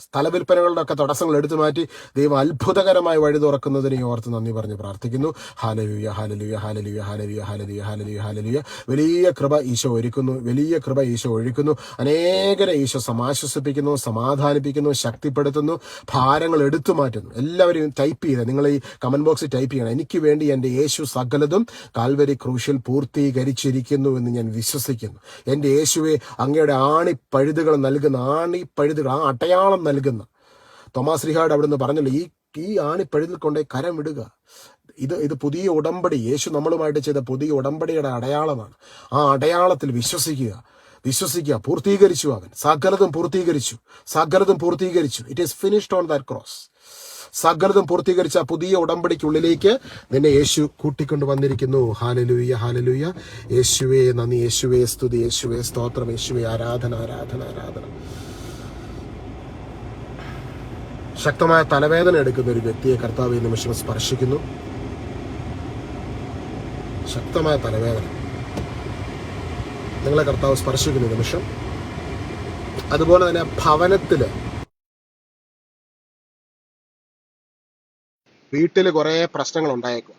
സ്ഥലവിൽപ്പനകളുടെ ഒക്കെ തടസ്സങ്ങൾ എടുത്തു മാറ്റി ദൈവം അത്ഭുതകരമായി വഴി തുറക്കുന്നതിനെ ഓർത്ത് നന്ദി പറഞ്ഞ് പ്രാർത്ഥിക്കുന്നു. ഹാലലുയ ഹാലലുയ ഹാലലുയ ഹാലലുയ ഹാലലുയ ഹാലലുയ ഹാലലുയ വലിയ കൃപ ഈശോ ഒരുക്കുന്നു. വലിയ കൃപ ഈശോ ഒഴിക്കുന്നു. അനേകരെ ഈശോ സമാശ്വസിപ്പിക്കുന്നു സമാധാനിപ്പിക്കുന്നു ശക്തിപ്പെടുത്തുന്നു ഭാരങ്ങൾ എടുത്തു മാറ്റുന്നു. എല്ലാവരും ടൈപ്പ് ചെയ്ത് നിങ്ങൾ ഈ കമന്റ് ബോക്സിൽ ടൈപ്പ് ചെയ്യണം. എനിക്ക് വേണ്ടി എന്റെ യേശു സകലതും കാൽവരി ക്രൂശിൽ പൂർത്തീകരിച്ചിരിക്കുന്നു എന്ന് ഞാൻ വിശ്വസിക്കുന്നു. എന്റെ യേശുവെ അങ്ങയുടെ ആണിപ്പഴുതുകൾ നൽകുന്ന ആണിപ്പഴുതുകൾ ആ അടയാളം നൽകുന്ന. തോമാസ് റിഹാഡ് അവിടുന്ന് പറഞ്ഞല്ലോ ഈ ഈ ആണിപ്പഴുതിൽ കൊണ്ടേ കരം ഇടുക. ഇത് ഇത് പുതിയ ഉടമ്പടി. യേശു നമ്മളുമായിട്ട് ചെയ്ത പുതിയ ഉടമ്പടിയുടെ അടയാളമാണ്. ആ അടയാളത്തിൽ വിശ്വസിക്കുക. വിശ്വസിക്കുക. പൂർത്തീകരിച്ചു അവൻ. സകലതും പൂർത്തീകരിച്ചു. സകലതും പൂർത്തീകരിച്ചു. It is finished on that cross സകലതും പൂർത്തീകരിച്ച പുതിയ ഉടമ്പടിക്കുള്ളിലേക്ക് നിന്നെ യേശു കൂട്ടിക്കൊണ്ട് വന്നിരിക്കുന്നു. ഹാലലൂയ ഹാലലൂയ യേശുവേ നന്ദി. യേശുവേ സ്തുതി. യേശുവേ സ്തോത്രം. യേശുവേ ആരാധന ആരാധന ആരാധന. ശക്തമായ തലവേദന എടുക്കുന്ന ഒരു വ്യക്തിയെ കർത്താവ് ഈ നിമിഷം സ്പർശിക്കുന്നു. ശക്തമായ തലവേദന. നിങ്ങളെ കർത്താവ് സ്പർശിക്കുന്ന നിമിഷം അതുപോലെ തന്നെ ഭവനത്തിൽ വീട്ടിൽ കുറേ പ്രശ്നങ്ങൾ ഉണ്ടായേക്കും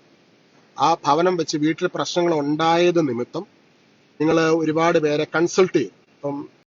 ആ ഭവനം വെച്ച് വീട്ടിൽ പ്രശ്നങ്ങൾ ഉണ്ടായത് നിമിത്തം നിങ്ങൾ ഒരുപാട് പേരെ കൺസൾട്ട് ചെയ്യും. ഇപ്പം